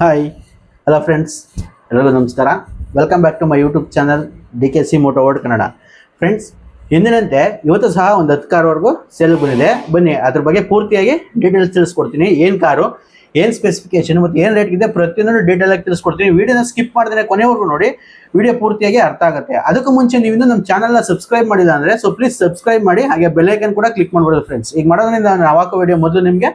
Hi hello friends ಎಲ್ಲರಿಗೂ ನಮಸ್ಕಾರ. Welcome back to my YouTube channel D K C moto world Kannada friends ಎಂದಿನಂತೆ ಇವತ್ತು ಸಹ ಒಂದು ಹತ್ತು ಕಾರ್ವರೆಗೂ ಸೇಲ್ ಬಂದಿದೆ. ಬನ್ನಿ, ಅದ್ರ ಬಗ್ಗೆ ಪೂರ್ತಿಯಾಗಿ ಡೀಟೇಲ್ಸ್ ತಿಳಿಸ್ಕೊಡ್ತೀನಿ. ಏನು ಕಾರು ಏನು ಸ್ಪೆಸಿಫಿಕೇಶನ್ ಮತ್ತು ಏನು ರೇಟ್ ಇದೆ ಡೀಟೇಲಾಗಿ ತಿಳಿಸ್ಕೊಡ್ತೀನಿ. ವೀಡಿಯೋನ ಸ್ಕಿಪ್ ಮಾಡಿದ್ರೆ ಕೊನೆವರೆಗೂ ನೋಡಿ ವಿಡಿಯೋ ಪೂರ್ತಿಯಾಗಿ ಅರ್ಥ ಆಗುತ್ತೆ. ಅದಕ್ಕೂ ಮುಂಚೆ ನೀವು ನಮ್ಮ ಚಾನಲ್ನ ಸಬ್ಸ್ಕ್ರೈಬ್ ಮಾಡಿಲ್ಲ ಅಂದರೆ ಸೊ ಪ್ಲೀಸ್ ಸಬ್ಸ್ಕ್ರೈಬ್ ಮಾಡಿ, ಹಾಗೆ ಬೆಲ್ಲೈಕನ್ ಕೂಡ ಕ್ಲಿಕ್ ಮಾಡ್ಬೋದು ಫ್ರೆಂಡ್ಸ್ ಈಗ ಮಾಡೋದ್ರಿಂದ ನಾನು ಹಾಕೋ ವಿಡಿಯೋ ಮೊದಲು ನಿಮಗೆ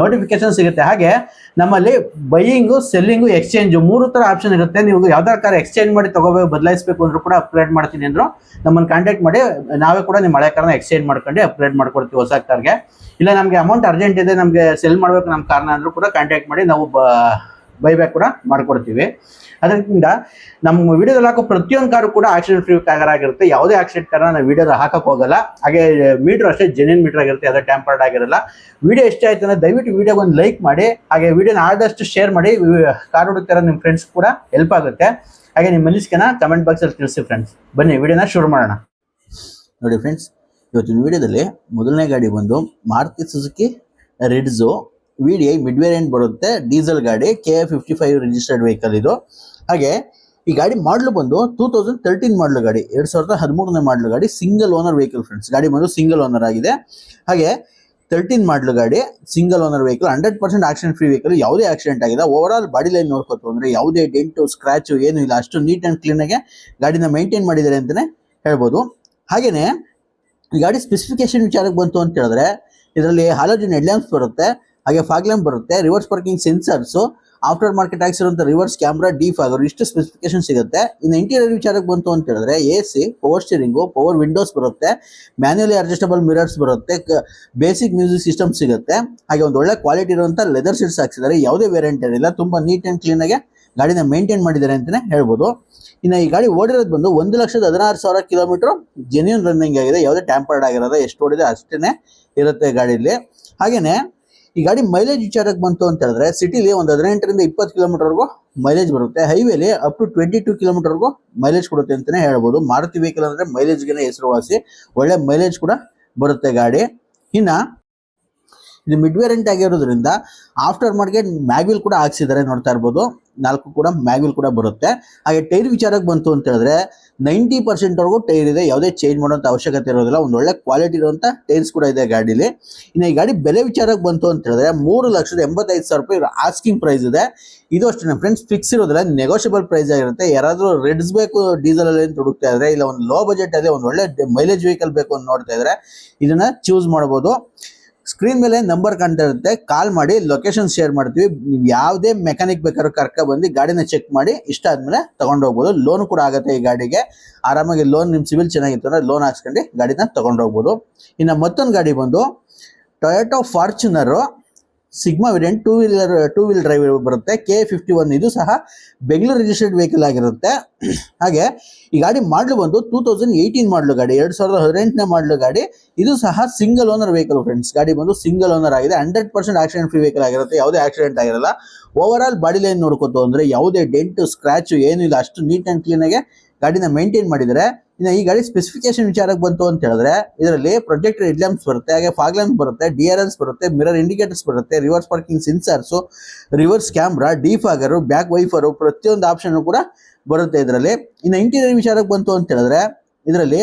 ನೋಟಿಫಿಕೇಶನ್ ಸಿಗುತ್ತೆ. ಹಾಗೆ ನಮ್ಮಲ್ಲಿ ಬೈಯಿಂಗು ಸೆಲ್ಲಿಂಗು ಎಕ್ಸ್ಚೇಂಜು ಮೂರು ಥರ ಆಪ್ಷನ್ ಇರುತ್ತೆ. ನೀವು ಯಾವ್ದಾರ ಕಾರ್ ಎಕ್ಸ್ಚೇಂಜ್ ಮಾಡಿ ತಗೋಬೇಕು, ಬದಲಾಯಿಸಬೇಕು ಅಂದ್ರೂ ಕೂಡ ಅಪ್ಗ್ರೇಡ್ ಮಾಡ್ತೀನಿ ಅಂದರು ನಮ್ಮನ್ನು ಕಾಂಟ್ಯಾಕ್ಟ್ ಮಾಡಿ, ನಾವೇ ಕೂಡ ನಿಮ್ಮ ಹಳೆ ಕಾರ್ನ ಎಕ್ಸ್ಚೇಂಜ್ ಮಾಡ್ಕೊಂಡು ಅಪ್ಗ್ರೇಡ್ ಮಾಡ್ಕೊಡ್ತೀವಿ ಹೊಸ ಕಾರ್ಗೆ ಇಲ್ಲ, ನಮಗೆ ಅಮೌಂಟ್ ಅರ್ಜೆಂಟ್ ಇದೆ, ನಮಗೆ ಸೆಲ್ ಮಾಡಬೇಕು ನಮ್ಮ ಕಾರ್ನ ಅಂದರೂ ಕೂಡ ಕಾಂಟ್ಯಾಕ್ಟ್ ಮಾಡಿ ನಾವು ಬೈಬ್ಯಾಕ್ ಕೂಡ ಮಾಡ್ಕೊಡ್ತೀವಿ. ಅದರಿಂದ ನಮ್ಮ ವಿಡಿಯೋದಲ್ಲಿ ಹಾಕೋ ಪ್ರತಿಯೊಂದು ಕಾರು ಕೂಡ ಆಕ್ಸಿಡೆಂಟ್ ಫ್ರೀ ಕಾರ್ ಆಗಿರುತ್ತೆ. ಯಾವುದೇ ಆಕ್ಸಿಡೆಂಟ್ ಕಾರಣ ನಾವು ವಿಡಿಯೋದ ಹಾಕಕ್ಕೆ ಹೋಗಲ್ಲ. ಹಾಗೆ ಮೀಟರ್ ಅಷ್ಟೇ ಜೆನ್ಯನ್ ಮೀಟರ್ ಆಗಿರುತ್ತೆ. ಯಾವುದೇ ಟ್ಯಾಂಪರ್ಡ್ ಆಗಿರಲ್ಲ. ವಿಡಿಯೋ ಇಷ್ಟ ಆಯ್ತು ಅಂದ್ರೆ ದಯವಿಟ್ಟು ವಿಡಿಯೋಗೆ ಒಂದು ಲೈಕ್ ಮಾಡಿ. ಹಾಗೆ ವಿಡಿಯೋನ ಆದಷ್ಟು ಶೇರ್ ಮಾಡಿ. ಕಾರ್ ಹುಡುಕ್ತಾರ ನಿಮ್ಮ ಫ್ರೆಂಡ್ಸ್ ಕೂಡ ಹೆಲ್ಪ್ ಆಗುತ್ತೆ. ಹಾಗೆ ನಿಮ್ಮ ಮನಸ್ಸಿಗೆನ ಕಮೆಂಟ್ ಬಾಕ್ಸಲ್ಲಿ ತಿಳಿಸಿ ಫ್ರೆಂಡ್ಸ್ ಬನ್ನಿ, ವಿಡಿಯೋನ ಶುರು ಮಾಡೋಣ. ನೋಡಿ ಫ್ರೆಂಡ್ಸ್ ಇವತ್ತಿನ ವಿಡಿಯೋದಲ್ಲಿ ಮೊದಲನೇ ಗಾಡಿ ಬಂದು Maruti Suzuki Ritz V D I mid variant ಬರುತ್ತೆ? ಡೀಸೆಲ್ ಗಾಡಿ K A fifty five registered vehicle ಇದು. ಹಾಗೆ, ಈ ಗಾಡಿ ಮಾಡಲು ಬಂದು ಟೂ ತೌಸಂಡ್ ತರ್ಟೀನ್ ಮಾಡಲು ಗಾಡಿ, ಎರಡು ಸಾವಿರದ ಹದಿಮೂರನೇ ಮಾಡಲು ಗಾಡಿ ಸಿಂಗಲ್ ಓನರ್ ವೆಹಿಕಲ್ ಫ್ರೆಂಡ್ಸ್ ಗಾಡಿ ಬಂದು ಸಿಂಗಲ್ ಓನರ್ ಆಗಿದೆ. ಹಾಗೆ ತರ್ಟೀನ್ ಮಾಡಲು ಗಾಡಿ single owner vehicle hundred percent accident free vehicle ಯಾವುದೇ ಆಕ್ಸಿಡೆಂಟ್ ಆಗಿದೆ. ಓವರ್ ಬಾಡಿ ಲೈನ್ ನೋಡ್ಕೋತು ಅಂದರೆ ಯಾವುದೇ ಡೆಂಟು ಸ್ಕ್ರಾಚು ಏನು ಇಲ್ಲ. ಅಷ್ಟು ನೀಟ್ ಆ್ಯಂಡ್ ಕ್ಲೀನಾಗೆ ಗಾಡಿನ ಮೇಂಟೈನ್ ಮಾಡಿದ್ದಾರೆ ಅಂತಲೇ ಹೇಳ್ಬೋದು. ಹಾಗೆಯೇ ಈ ಗಾಡಿ ಸ್ಪೆಸಿಫಿಕೇಶನ್ ವಿಚಾರಕ್ಕೆ ಬಂತು ಅಂತ ಹೇಳಿದ್ರೆ, ಇದರಲ್ಲಿ ಹಾಲೋಜಿನ್ ಹೆಡ್ಲ್ಯಾಂಪ್ಸ್ ಬರುತ್ತೆ. ಹಾಗೆ ಫಾಗ್ ಲ್ಯಾಂಪ್ ಬರುತ್ತೆ reverse parking sensors after market ಆಗಿರುವಂಥ ರಿವರ್ಸ್ ಕ್ಯಾಮ್ರಾ ಡೀಫ್ ಆಗೋರು ಇಷ್ಟು ಸ್ಪೆಸಿಫಿಕೇಶನ್ ಸಿಗುತ್ತೆ. ಇನ್ನು ಇಂಟೀರಿಯರ್ ವಿಚಾರಕ್ಕೆ ಬಂತು ಅಂತ ಹೇಳಿದ್ರೆ A C power steering power windows ಬರುತ್ತೆ. ಮ್ಯಾನ್ಯಲಿ ಅಡ್ಜಸ್ಟಬಲ್ ಮಿರರ್ಸ್ ಬರುತ್ತೆ. ಬೇಸಿಕ್ ಮ್ಯೂಸಿಕ್ ಸಿಸ್ಟಮ್ ಸಿಗುತ್ತೆ. ಹಾಗೆ ಒಂದು ಒಳ್ಳೆ ಕ್ವಾಲಿಟಿ ಇರುವಂಥ ಲೆದರ್ ಸೀಟ್ಸ್ ಹಾಕ್ಸಿದ್ದಾರೆ. ಯಾವುದೇ ವೇರಿಯಂಟ್ ಏನಿಲ್ಲ. ತುಂಬ ನೀಟ್ ಆ್ಯಂಡ್ ಕ್ಲೀನಾಗಿ ಗಾಡಿನ ಮೇಂಟೈನ್ ಮಾಡಿದ್ದಾರೆ ಅಂತಲೇ ಹೇಳ್ಬೋದು. ಇನ್ನು ಈ ಗಾಡಿ ಓಡಿರೋದು ಬಂದು ಒಂದು ಲಕ್ಷದ ಹದಿನಾರು ಸಾವಿರ ಕಿಲೋಮೀಟರ್ ಜೆನ್ಯೂನ್ ರನ್ನಿಂಗ್ ಆಗಿದೆ. ಯಾವುದೇ ಟ್ಯಾಂಪರ್ಡ್ ಆಗಿರೋದು, ಎಷ್ಟು ಓಡಿದೆ ಅಷ್ಟೇ ಇರುತ್ತೆ ಗಾಡಿಯಲ್ಲಿ ಹಾಗೇನೆ ಈ ಗಾಡಿ ಮೈಲೇಜ್ ವಿಚಾರಕ್ಕೆ ಬಂತು ಅಂತ ಹೇಳಿದ್ರೆ ಸಿಟಿಲಿ ಒಂದು ಹದಿನೆಂಟರಿಂದ ಇಪ್ಪತ್ತು ಕಿಲೋಮೀಟರ್ವರೆಗೂ ಮೈಲೇಜ್ ಬರುತ್ತೆ. ಹೈವೇಲಿ ಅಪ್ ಟು ಟ್ವೆಂಟಿ ಟೂ ಕಿಲೋಮೀಟರ್ವರೆಗೂ ಮೈಲೇಜ್ ಕೊಡುತ್ತೆ ಅಂತಲೇ ಹೇಳ್ಬೋದು. ಮಾರುತಿ ವೆಹಿಕಲ್ ಅಂದರೆ ಮೈಲೇಜ್ಗೆ ಹೆಸರುವಾಸಿ. ಒಳ್ಳೆ ಮೈಲೇಜ್ ಕೂಡ ಬರುತ್ತೆ ಗಾಡಿ. ಇನ್ನು ಇದು ಮಿಡ್ ವೇರಿಯಂಟ್ ಆಗಿರೋದ್ರಿಂದ ಆಫ್ಟರ್ ಮಾರ್ಕೆಟ್ ಮ್ಯಾಗ್ವಿಲ್ ಕೂಡ ಹಾಕ್ಸಿದ್ದಾರೆ ನೋಡ್ತಾ ಇರ್ಬೋದು. ನಾಲ್ಕು ಕೂಡ ಮ್ಯಾಗ್ವಿಲ್ ಕೂಡ ಬರುತ್ತೆ. ಹಾಗೆ ಟೈರ್ ವಿಚಾರಕ್ಕೆ ಬಂತು ಅಂತ ಹೇಳಿದ್ರೆ ನೈಂಟಿ ಪರ್ಸೆಂಟ್ವರೆಗೂ ಟೈರ್ ಇದೆ. ಯಾವುದೇ ಚೇಂಜ್ ಮಾಡುವಂಥ ಅವಶ್ಯಕತೆ ಇರೋದಿಲ್ಲ. ಒಂದು ಒಳ್ಳೆ ಕ್ವಾಲಿಟಿ ಇರುವಂಥ ಟೈರ್ಸ್ ಕೂಡ ಇದೆ ಗಾಡೀಲಿ. ಇನ್ನು ಈ ಗಾಡಿ ಬೆಲೆ ವಿಚಾರಕ್ಕೆ ಬಂತು ಅಂತ ಹೇಳಿದ್ರೆ ಮೂರು ಲಕ್ಷದ ಎಂಬತ್ತೈದು ಸಾವಿರ ರೂಪಾಯಿ ಆಸ್ಕಿಂಗ್ ಪ್ರೈಸ್ ಇದೆ. ಇದು ಅಷ್ಟೇ ಫ್ರೆಂಡ್ಸ್ ಫಿಕ್ಸ್ ಇರೋದಿಲ್ಲ. ನೆಗೋಷಿಯಬಲ್ ಪ್ರೈಸ್ ಆಗಿರುತ್ತೆ. ಯಾರಾದರೂ ರೆಡ್ಸ್ ಬೇಕು ಡೀಸೆಲ್ ಅಲ್ಲಿ ಹುಡುಕ್ತಾ ಇದ್ರೆ, ಇಲ್ಲ ಒಂದು ಲೋ ಬಜೆಟ್ ಅದೇ ಒಂದು ಒಳ್ಳೆ ಮೈಲೇಜ್ ವೆಹಿಕಲ್ ಬೇಕು ಅಂತ ನೋಡ್ತಾ ಇದ್ರೆ, ಇದನ್ನ ಚೂಸ್ ಮಾಡ್ಬೋದು ಸ್ಕ್ರೀನ್ ಮೇಲೆ ನಂಬರ್ ಕಾಣ್ತಿರುತ್ತೆ ಕಾಲ್ ಮಾಡಿ ಲೊಕೇಶನ್ ಶೇರ್ ಮಾಡ್ತೀವಿ. ನೀವು ಯಾವುದೇ ಮೆಕ್ಯಾನಿಕ್ ಬೇಕಾದ್ರೂ ಕರ್ಕ ಬಂದು ಗಾಡಿನ ಚೆಕ್ ಮಾಡಿ, ಇಷ್ಟ ಆದಮೇಲೆ ತಗೊಂಡು ಹೋಗ್ಬೋದು. ಲೋನ್ ಕೂಡ ಆಗುತ್ತೆ ಈ ಗಾಡಿಗೆ. ಆರಾಮಾಗಿ ಲೋನ್ ನಿಮ್ಮ ಸಿವಿಲ್ ಚೆನ್ನಾಗಿತ್ತು ಅಂದ್ರೆ ಲೋನ್ ಹಾಕ್ಸ್ಕೊಂಡು ಗಾಡಿನ ತಗೊಂಡು ಹೋಗ್ಬೋದು. ಇನ್ನು ಮತ್ತೊಂದು ಗಾಡಿ ಬಂದು Toyota Fortuner Sigma variant two wheeler, two wheel drive ಬರುತ್ತೆ. ಕೆ ಫಿಫ್ಟಿ ಒನ್ ಇದು ಸಹ ಬೆಂಗಳೂರು ರಿಜಿಸ್ಟರ್ಡ್ ವೆಹಿಕಲ್ ಆಗಿರುತ್ತೆ. ಹಾಗೆ, ಈ ಗಾಡಿ ಮಾಡಲು ಬಂದು ಟೂ ತೌಸಂಡ್ ಏಯ್ಟೀನ್ ಮಾಡಲು ಗಾಡಿ, ಎರಡು ಸಾವಿರದ ಹದಿನೆಂಟನೇ ಮಾಡಲು ಗಾಡಿ. ಇದು ಸಹ ಸಿಂಗಲ್ ಓನರ್ ವೆಹಿಕಲ್ ಫ್ರೆಂಡ್ಸ್ ಗಾಡಿ ಬಂದು ಸಿಂಗಲ್ ಓನರ್ ಆಗಿದೆ. Hundred percent accident free vehicle ಆಗಿರುತ್ತೆ. ಯಾವುದೇ ಆಕ್ಸಿಡೆಂಟ್ ಆಗಿರಲ್ಲ. ಓವರ್ ಆಲ್ ಬಾಡಿ ಲೈನ್ ನೋಡ್ಕೋತು ಅಂದರೆ ಯಾವುದೇ ಡೆಂಟು ಸ್ಕ್ರಾಚ್ ಏನೂ ಇಲ್ಲ ಅಷ್ಟು ನೀಟ್ ಆ್ಯಂಡ್ ಕ್ಲೀನಾಗೆ ಗಾಡಿನ ಮೇಂಟೈನ್ ಮಾಡಿದರೆ ಇನ್ನು ಈ ಗಾಡಿ ಸ್ಪೆಸಿಫಿಕೇಶನ್ ವಿಚಾರಕ್ಕೆ ಬಂತು ಅಂತ ಹೇಳಿದ್ರೆ, ಇದರಲ್ಲಿ ಪ್ರೊಜೆಕ್ಟರ್ ಹೆಡ್ ಲ್ಯಾಂಪ್ಸ್ ಬರುತ್ತೆ, ಹಾಗೆ ಫಾಗ್ ಲ್ಯಾಂಪ್ ಬರುತ್ತೆ ಡಿ ಆರ್ ಎಲ್ಸ್ ಬರುತ್ತೆ ಮಿರರ್ ಇಂಡಿಕೇಟರ್ಸ್ ಬರುತ್ತೆ reverse parking sensors reverse camera defogger back wiper ಪ್ರತಿಯೊಂದು ಆಪ್ಷನ್ ಕೂಡ ಬರುತ್ತೆ ಇದರಲ್ಲಿ. ಇನ್ನು ಇಂಟೀರಿಯರ್ ವಿಚಾರಕ್ಕೆ ಬಂತು ಅಂತ ಹೇಳಿದ್ರೆ, ಇದರಲ್ಲಿ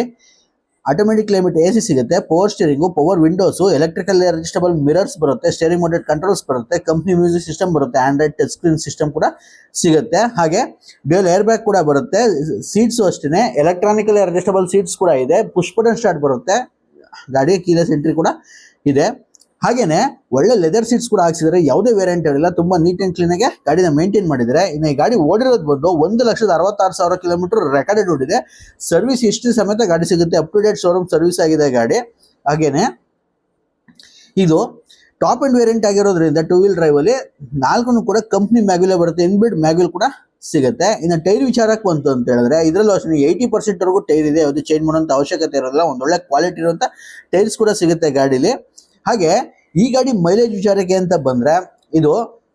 ಆಟೋಮೆಟಿಕ್ ಕ್ಲೈಮೇಟ್ ಎ ಸಿ ಸಿಗುತ್ತೆ power steering power windows electrical adjustable mirrors ಬರುತ್ತೆ ಸ್ಟೇರಿಂಗ್ ಮೋಡೆಡ್ ಕಂಟ್ರೋಲ್ಸ್ ಬರುತ್ತೆ ಕಂಪ್ನಿ ಮ್ಯೂಸಿಕ್ ಸಿಸ್ಟಮ್ ಬರುತ್ತೆ ಆಂಡ್ರಾಯ್ಡ್ ಟಚ್ ಸ್ಕ್ರೀನ್ ಸಿಸ್ಟಮ್ ಕೂಡ ಸಿಗುತ್ತೆ. ಹಾಗೆ ಡ್ಯೂಯಲ್ ಏರ್ ಬ್ಯಾಗ್ ಕೂಡ ಬರುತ್ತೆ ಸೀಟ್ಸು ಅಷ್ಟೇ ಎಲೆಕ್ಟ್ರಾನಿಕಲ್ ಅಡ್ಜಸ್ಟಬಲ್ ಸೀಟ್ಸ್ ಕೂಡ ಇದೆ ಪುಷ್ ಬಟನ್ ಸ್ಟಾರ್ಟ್ ಬರುತ್ತೆ ಗಾಡಿ ಕೀಲೆಸ್ ಎಂಟ್ರಿ ಕೂಡ ಇದೆ. ಹಾಗೇನೆ ಒಳ್ಳೆ ಲೆದರ್ ಸೀಟ್ಸ್ ಕೂಡ ಹಾಕ್ಸಿದ್ರೆ. ಯಾವುದೇ ವೇರಿಯಂಟ್ ಇರಲಿಲ್ಲ. ತುಂಬಾ ನೀಟ್ ಅಂಡ್ ಕ್ಲೀನ್ ಆಗಿ ಗಾಡಿನ ಮೇಂಟೈನ್ ಮಾಡಿದ್ದಾರೆ ಇನ್ನು ಈ ಗಾಡಿ ಓಡಿರೋದು ಬಂದು ಒಂದು ಲಕ್ಷದ ಅರವತ್ತಾರು ಸಾವಿರ ಕಿಲೋಮೀಟರ್ ರೆಕಾರ್ಡೆಡ್ ಓಡಿದೆ. ಸರ್ವಿಸ್ ಇಷ್ಟು ಸಮೇತ ಗಾಡಿ ಸಿಗುತ್ತೆ. Up to date showroom service ಆಗಿದೆ ಗಾಡಿ. ಹಾಗೇನೆ ಇದು ಟಾಪ್ ಅಂಡ್ ವೇರಿಯಂಟ್ ಆಗಿರೋದ್ರಿಂದ ಟೂ ವೀಲ್ ಡ್ರೈವ್ ಅಲ್ಲಿ ನಾಲ್ಕು ಕೂಡ ಕಂಪ್ನಿ ಮ್ಯಾಗ್ವಿಲ್ ಬರುತ್ತೆ. ಇನ್ಬಿಲ್ಡ್ ಮ್ಯಾಗ್ಯೂಲ್ ಕೂಡ ಸಿಗುತ್ತೆ. ಇನ್ನು ಟೈರ್ ವಿಚಾರಕ್ಕೆ ಬಂತು ಅಂತ ಹೇಳಿದ್ರೆ ಇದರಲ್ಲೂ ಅಷ್ಟೇ ಏಯ್ಟಿ ಪರ್ಸೆಂಟ್ವರೆಗೂ ಟೈರ್ ಇದೆ. ಅದು ಚೇಂಜ್ ಮಾಡುವಂತ ಅವಶ್ಯಕತೆ ಇರೋದಿಲ್ಲ. ಒಂದೊಳ್ಳೆ ಕ್ವಾಲಿಟಿ ಇರುವಂಥ ಟೈರ್ಸ್ ಕೂಡ ಸಿಗುತ್ತೆ ಗಾಡಿಲಿ. ಹಾಗೆ ಈ ಗಾಡಿ ಮೈಲೇಜ್ ವಿಚಾರಕ್ಕೆ ಅಂತ ಬಂದ್ರೆ ಇದು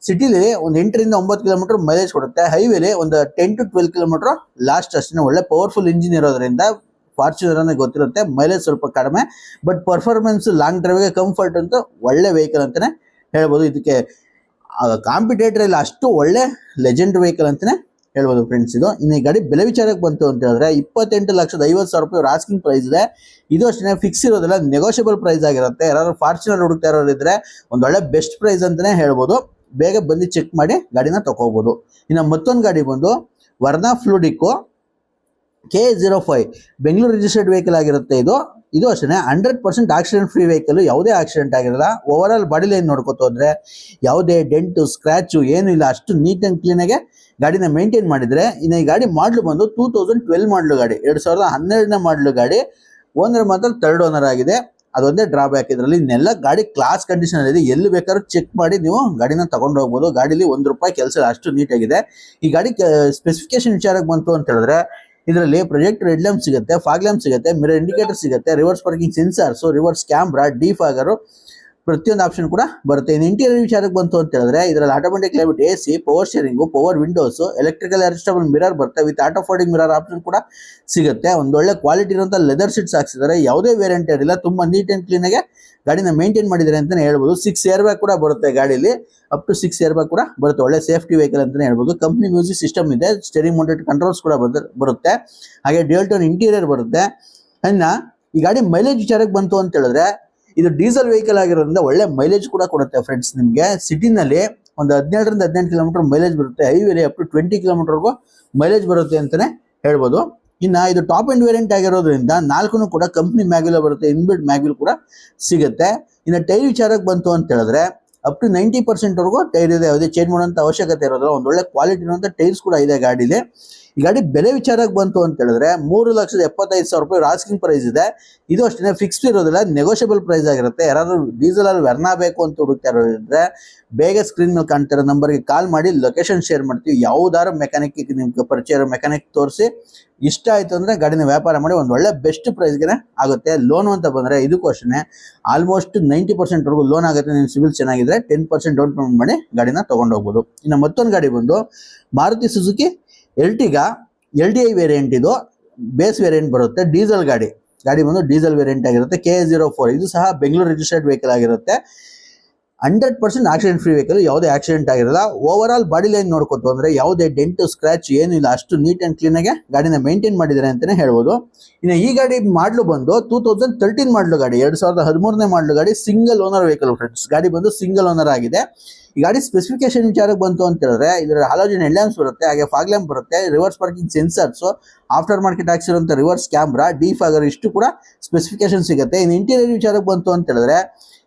ಸಿಟಿಲಿ ಒಂದು ಎಂಟರಿಂದ ಒಂಬತ್ತು ಕಿಲೋಮೀಟರ್ ಮೈಲೇಜ್ ಕೊಡುತ್ತೆ. ಹೈವೇಲಿ ಒಂದು ten to twelve kilometer last ಅಷ್ಟೇ ಒಳ್ಳೆ ಪವರ್ಫುಲ್ ಇಂಜಿನ್ ಇರೋದ್ರಿಂದ ಫಾರ್ಚುನರ್ ಅನ್ನೋ ಗೊತ್ತಿರುತ್ತೆ. ಮೈಲೇಜ್ ಸ್ವಲ್ಪ ಕಡಿಮೆ ಬಟ್ ಪರ್ಫಾರ್ಮೆನ್ಸ್ ಲಾಂಗ್ ಡ್ರೈವ್ಗೆ ಕಂಫರ್ಟ್ ಅಂತ ಒಳ್ಳೆ ವೆಹಿಕಲ್ ಅಂತಲೇ ಹೇಳ್ಬೋದು. ಇದಕ್ಕೆ ಕಾಂಪಿಟೇಟರ್ ಇಲ್ಲ ಅಷ್ಟು ಒಳ್ಳೆ ಲೆಜೆಂಡ್ ವೆಹಿಕಲ್ ಅಂತಾನೆ ಹೇಳ್ಬೋದು ಫ್ರೆಂಡ್ಸ್ ಇದು. ಇನ್ನು ಈ ಗಾಡಿ ಬೆಲೆ ವಿಚಾರಕ್ಕೆ ಬಂತು ಅಂತ ಹೇಳಿದ್ರೆ ಇಪ್ಪತ್ತೆಂಟು ಲಕ್ಷದ ಐವತ್ತು ಸಾವಿರ ರೂಪಾಯಿ ರಾಸ್ಕಿಂಗ್ ಪ್ರೈಸ್ ಇದೆ. ಇದು ಅಷ್ಟೇ ಫಿಕ್ಸ್ ಇರೋದಿಲ್ಲ ನೆಗೋಷಿಯಬಲ್ ಪ್ರೈಸ್ ಆಗಿರುತ್ತೆ. ಯಾರಾದ್ರೂ ಫಾರ್ಚುನರ್ ಹುಡುಕ್ತಾ ಇರೋರು ಇದ್ರೆ ಒಂದು ಒಳ್ಳೆ ಬೆಸ್ಟ್ ಪ್ರೈಸ್ ಅಂತಾನೆ ಹೇಳ್ಬೋದು. ಬೇಗ ಬಂದು ಚೆಕ್ ಮಾಡಿ ಗಾಡಿನ ತಗೋಬೋದು. ಇನ್ನು ಮತ್ತೊಂದು ಗಾಡಿ ಬಂದು Verna fluidic K zero five Bengaluru registered vehicle ಆಗಿರುತ್ತೆ ಇದು. ಇದು ಅಷ್ಟೇ hundred percent accident free vehicle ಯಾವುದೇ ಆಕ್ಸಿಡೆಂಟ್ ಆಗಿರಲ್ಲ. ಓವರ್ ಆಲ್ ಬಾಡಿ ಲೈನ್ ನೋಡ್ಕೋತು ಅಂದರೆ ಯಾವುದೇ ಡೆಂಟು ಸ್ಕ್ರ್ಯಾಚು ಏನು ಇಲ್ಲ. ಅಷ್ಟು ನೀಟ್ ಆ್ಯಂಡ್ ಕ್ಲೀನಾಗೆ ಗಾಡಿನ ಮೇಂಟೈನ್ ಮಾಡಿದರೆ, ಇನ್ನು ಈ ಗಾಡಿ ಮಾಡಲು ಬಂದು ಟೂ ತೌಸಂಡ್ ಟ್ವೆಲ್ ಮಾಡಲು ಗಾಡಿ, ಎರಡು ಸಾವಿರದ ಹನ್ನೆರಡನೇ ಮಾಡಲು ಗಾಡಿ ಓನರ್ ಮಾತ್ರ ಥರ್ಡ್ ಓನರ್ ಆಗಿದೆ. ಅದೊಂದೇ ಡ್ರಾಬ್ಯಾಕ್ ಇದರಲ್ಲಿ ಇನ್ನೆಲ್ಲ ಗಾಡಿ ಕ್ಲಾಸ್ ಕಂಡೀಷನ್ ಇದೆ. ಎಲ್ಲಿ ಬೇಕಾದ್ರೂ ಚೆಕ್ ಮಾಡಿ ನೀವು ಗಾಡಿನ ತಗೊಂಡು ಹೋಗ್ಬೋದು. ಗಾಡೀಲಿ ಒಂದು ರೂಪಾಯಿ ಕೆಲಸ ಅಷ್ಟು ನೀಟಾಗಿದೆ ಈ ಗಾಡಿ ಸ್ಪೆಸಿಫಿಕೇಶನ್ ವಿಚಾರಕ್ಕೆ ಬಂತು ಅಂತ ಹೇಳಿದ್ರೆ ಇದರಲ್ಲಿ ಪ್ರೊಜೆಕ್ಟ್ ರೆಡ್ ಲ್ಯಾಂಪ್ ಸಿಗುತ್ತೆ ಫಾಗ್ ಲ್ಯಾಂಪ್ ಸಿಗುತ್ತೆ ಮಿರರ್ ಇಂಡಿಕೇಟರ್ ಸಿಗುತ್ತೆ reverse parking sensors reverse camera defogger ಪ್ರತಿಯೊಂದು ಆಪ್ಷನ್ ಕೂಡ ಬರುತ್ತೆ. ಇನ್ನು ಇಂಟೀರಿಯರ್ ವಿಚಾರಕ್ಕೆ ಬಂತು ಅಂತ ಹೇಳಿದ್ರೆ, ಇದರಲ್ಲಿ automatic ಲೈಬಿಟ್ A C power steering power windows electrical adjustable mirror ಬರುತ್ತೆ. With auto folding mirror option ಕೂಡ ಸಿಗುತ್ತೆ. ಒಂದು ಒಳ್ಳೆ ಕ್ವಾಲಿಟಿ ಇರುವಂಥ ಲೆದರ್ ಸೀಟ್ಸ್ ಹಾಕ್ಸಿದ್ದಾರೆ ಯಾವುದೇ ವೇರಿಯಂಟ್ ಇರಲಿಲ್ಲ ತುಂಬ ನೀಟ್ ಆ್ಯಂಡ್ ಆಗಿ ಗಾಡಿನ ಮೇಂಟೈನ್ ಮಾಡಿದ್ದಾರೆ ಅಂತಲೇ ಹೇಳ್ಬೋದು. ಸಿಕ್ಸ್ ಏರ್ ಬ್ಯಾಗ್ ಕೂಡ ಬರುತ್ತೆ ಗಾಡೀಲಿ. Up to six air bag ಕೂಡ ಬರುತ್ತೆ. ಒಳ್ಳೆ ಸೇಫ್ಟಿ ವೆಹಿಕಲ್ ಅಂತಲೇ ಹೇಳ್ಬೋದು. ಕಂಪ್ನಿ ಮ್ಯೂಸಿಕ್ ಸಿಸ್ಟಮ್ ಇದೆ. ಸ್ಟೇರಿಂಗ್ ಮೌಂಟೆಡ್ ಕಂಟ್ರೋಲ್ಸ್ ಕೂಡ ಬರುತ್ತೆ ಹಾಗೆ ಡ್ಯೂಯಲ್ ಟೋನ್ ಇಂಟೀರಿಯರ್ ಬರುತ್ತೆ. ಇನ್ನು ಈ ಗಾಡಿ ಮೈಲೇಜ್ ವಿಚಾರಕ್ಕೆ ಬಂತು ಅಂತ ಹೇಳಿದ್ರೆ ಇದು ಡೀಸೆಲ್ ವೆಹಿಕಲ್ ಆಗಿರೋದ್ರಿಂದ ಒಳ್ಳೆ ಮೈಲೇಜ್ ಕೂಡ ಕೊಡುತ್ತೆ ಫ್ರೆಂಡ್ಸ್ ನಿಮಗೆ. ಸಿಟಿನಲ್ಲಿ ಒಂದು ಹದಿನೇಳರಿಂದ ಹದಿನೆಂಟು ಕಿಲೋಮೀಟರ್ ಮೈಲೇಜ್ ಬರುತ್ತೆ. ಹೈವೇಲಿ ಅಪ್ ಟು ಟ್ವೆಂಟಿ ಕಿಲೋಮೀಟರ್ಗೂ ಮೈಲೇಜ್ ಬರುತ್ತೆ ಅಂತಲೇ ಹೇಳ್ಬೋದು. ಇನ್ನು ಇದು ಟಾಪ್ ಎಂಡ್ ವೇರಿಯಂಟ್ ಆಗಿರೋದ್ರಿಂದ ನಾಲ್ಕು ಕೂಡ ಕಂಪ್ನಿ ಮ್ಯಾಗ್ಯೂಲ ಬರುತ್ತೆ. ಇನ್ಬಿಲ್ಟ್ ಮ್ಯಾಗ್ಯೂಲ್ ಕೂಡ ಸಿಗುತ್ತೆ. ಇನ್ನು ಟೈರ್ ವಿಚಾರಕ್ಕೆ ಬಂತು ಅಂತ ಹೇಳಿದ್ರೆ ಅಪ್ ಟು ನೈಂಟಿ ಪರ್ಸೆಂಟ್ವರೆಗೂ ಟೈರ್ ಇದೆ. ಯಾವುದೇ ಚೇಂಜ್ ಮಾಡೋಂಥ ಅವಶ್ಯಕತೆ ಇರೋದಿಲ್ಲ. ಒಂದೊಳ್ಳೆ ಕ್ವಾಲಿಟಿ ಇರುವಂಥ ಟೈರ್ಸ್ ಕೂಡ ಇದೆ ಗಾಡೀಲಿ. ಈ ಗಾಡಿ ಬೆಲೆ ವಿಚಾರಕ್ಕೆ ಬಂತು ಅಂತ ಹೇಳಿದ್ರೆ ಮೂರು ಲಕ್ಷದ ಎಪ್ಪತ್ತೈದು ಸಾವಿರ ರೂಪಾಯಿ ಆಸ್ಕಿಂಗ್ ಪ್ರೈಸ್ ಇದೆ. ಇದು ಅಷ್ಟೇ ಫಿಕ್ಸ್ಡ್ ಇರೋದಿಲ್ಲ ನೆಗೋಷಿಯಬಲ್ ಪ್ರೈಸ್ ಆಗಿರುತ್ತೆ. ಯಾರಾದ್ರೂ ಡೀಸೆಲ್ ಅಲ್ಲಿ ವರ್ನಾ ಬೇಕು ಅಂತ ಹುಡುಕ್ತಾ ಇದ್ರೆ ಬೇಗ ಸ್ಕ್ರೀನ್ ಮೇಲೆ ಕಾಣ್ತಿರೋ ನಂಬರ್ಗೆ ಕಾಲ್ ಮಾಡಿ ಲೊಕೇಶನ್ ಶೇರ್ ಮಾಡ್ತೀವಿ. ಯಾವುದಾದ್ರು ಮೆಕ್ಯಾನಿಕ್ ನಿಮ್ಗೆ ಪರಿಚಯ ಇರೋ ಮೆಕ್ಯಾನಿಕ್ ತೋರಿಸಿ, ಇಷ್ಟ ಆಯ್ತು ಅಂದ್ರೆ ಗಾಡಿನ ವ್ಯಾಪಾರ ಮಾಡಿ ಒಂದು ಒಳ್ಳೆ ಬೆಸ್ಟ್ ಪ್ರೈಸ್ಗೆ ಆಗುತ್ತೆ. ಲೋನ್ ಅಂತ ಬಂದ್ರೆ ಇದಕ್ಕೂ ಅಷ್ಟೇ ಆಲ್ಮೋಸ್ಟ್ ನೈಂಟಿ ಪರ್ಸೆಂಟ್ವರೆಗೂ ಲೋನ್ ಆಗುತ್ತೆ. ನಿಮ್ಮ ಸಿವಿಲ್ ಚೆನ್ನಾಗಿದ್ರೆ ಟೆನ್ ಪರ್ಸೆಂಟ್ ಡೌನ್ ಪೇಮೆಂಟ್ ಮಾಡಿ ಗಾಡಿನ ತಗೊಂಡು ಹೋಗ್ಬೋದು. ಇನ್ನು ಮತ್ತೊಂದು ಗಾಡಿ ಬಂದು, Maruti Suzuki Ertiga L D I variant ಇದು ಬೇಸ್ ವೇರಿಯಂಟ್ ಬರುತ್ತೆ ಡೀಸೆಲ್ ಗಾಡಿ. ಗಾಡಿ ಬಂದು ಡೀಸೆಲ್ ವೇರಿಯಂಟ್ ಆಗಿರುತ್ತೆ ಕೆ ಜೀರೋ ಫೋರ್ ಇದು ಸಹ ಬೆಂಗಳೂರು ರಿಜಿಸ್ಟರ್ಡ್ ವೆಹಿಕಲ್ ಆಗಿರುತ್ತೆ. Hundred percent accident free vehicle ಯಾವುದೇ ಆಕ್ಸಿಡೆಂಟ್ ಆಗಿರಲ್ಲ. ಓವರ್ ಆಲ್ ಬಾಡಿ ಲೈನ್ ನೋಡ್ಕೊತು ಅಂದ್ರೆ ಯಾವುದೇ ಡೆಂಟ್ ಸ್ಕ್ರಾಚ್ ಏನೂ ಇಲ್ಲ. ಅಷ್ಟು ನೀಟ್ ಅಂಡ್ ಕ್ಲೀನ್ ಆಗಿ ಗಾಡಿನ ಮೇಂಟೈನ್ ಮಾಡಿದ್ದಾರೆ ಅಂತಾನೆ ಹೇಳ್ಬೋದು. ಇನ್ನು ಈ ಗಾಡಿ ಮಾಡಲು ಬಂದು ಟೂ ತೌಸಂಡ್ ತರ್ಟೀನ್ ಮಾಡಲು ಗಾಡಿ, ಎರಡು ಸಾವಿರದ ಹದಿಮೂರನೇ ಮಾಡಲು ಗಾಡಿ ಸಿಂಗಲ್ ಓನರ್ ವೆಹಿಕಲ್ ಫ್ರೆಂಡ್ಸ್ ಗಾಡಿ ಬಂದು ಸಿಂಗಲ್ ಓನರ್ ಆಗಿದೆ. ಈ ಗಾಡಿ ಸ್ಪೆಸಿಫಿಕೇಶನ್ ವಿಚಾರಕ್ಕೆ ಬಂತು ಅಂತ ಹೇಳಿದ್ರೆ ಇದರ ಹಲೋಜನ್ ಹೆಡ್ಲ್ಯಾಂಪ್ಸ್ ಬರುತ್ತೆ, ಹಾಗೆ ಫಾಗ್ ಲ್ಯಾಂಪ್ ಬರುತ್ತೆ reverse parking sensors after market ಆಕ್ಸಿರೋ reverse camera defogger ಇಷ್ಟು ಕೂಡ ಸ್ಪೆಸಿಫಿಕೇಶನ್ ಸಿಗುತ್ತೆ. ಇನ್ನು ಇಂಟೀರಿಯರ್ ವಿಚಾರಕ್ಕೆ ಬಂತು ಅಂತ ಹೇಳಿದ್ರೆ,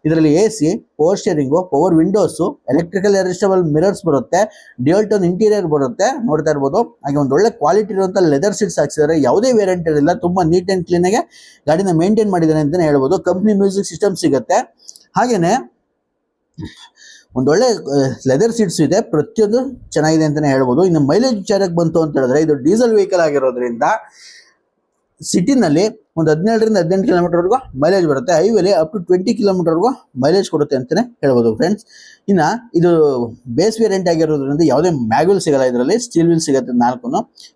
ಇದರಲ್ಲಿ A C power steering power windows electrical adjustable mirrors ಬರುತ್ತೆ ಡ್ಯೂಯಲ್ ಇಂಟೀರಿಯರ್ ಬರುತ್ತೆ. ನೋಡ್ತಾ ಇರ್ಬೋದು. ಹಾಗೆ ಒಂದು ಒಳ್ಳೆ ಕ್ವಾಲಿಟಿ ಇರುವಂಥ ಲೆದರ್ ಸೀಟ್ಸ್ ಹಾಕ್ಸಿದ್ದಾರೆ. ಯಾವುದೇ ವೇರಿಯಂಟ್ ಇರಲಿಲ್ಲ, ತುಂಬ ನೀಟ್ ಆ್ಯಂಡ್ ಕ್ಲೀನಾಗೆ ಗಾಡಿನ ಮೇಂಟೈನ್ ಮಾಡಿದ್ದಾರೆ ಅಂತಲೇ ಹೇಳ್ಬೋದು. ಕಂಪ್ನಿ ಮ್ಯೂಸಿಕ್ ಸಿಸ್ಟಮ್ ಸಿಗುತ್ತೆ. ಹಾಗೇನೆ ಒಂದೊಳ್ಳೆ ಲೆದರ್ ಸೀಟ್ಸ್ ಇದೆ, ಪ್ರತಿಯೊಂದು ಚೆನ್ನಾಗಿದೆ ಅಂತಲೇ ಹೇಳ್ಬೋದು. ಇನ್ನು ಮೈಲೇಜ್ ವಿಚಾರಕ್ಕೆ ಬಂತು ಅಂತ ಹೇಳಿದ್ರೆ, ಇದು ಡೀಸೆಲ್ ವೆಹಿಕಲ್ ಆಗಿರೋದ್ರಿಂದ ಸಿಟಿನಲ್ಲಿ ಒಂದು ಹದಿನೇಳರಿಂದ ಹದಿನೆಂಟು ಕಿಲೋಮೀಟರ್ವರೆಗೂ ಮೈಲೇಜ್ ಬರುತ್ತೆ. ಹೈವೇಲಿ ಅಪ್ ಟು ಟ್ವೆಂಟಿ ಕಿಲೋಮೀಟರ್ವರೆಗೂ ಮೈಲೇಜ್ ಕೊಡುತ್ತೆ ಅಂತಲೇ ಹೇಳ್ಬೋದು ಫ್ರೆಂಡ್ಸ್ ಇನ್ನು ಇದು ಬೇಸ್ ವೇರಿಯಂಟ್ ಆಗಿರೋದ್ರಿಂದ ಯಾವುದೇ ಮ್ಯಾಗ್ವಿಲ್ ಸಿಗಲ್ಲ ಇದರಲ್ಲಿ ಸ್ಟೀಲ್ ವೀಲ್ ಸಿಗುತ್ತೆ ನಾಲ್ಕು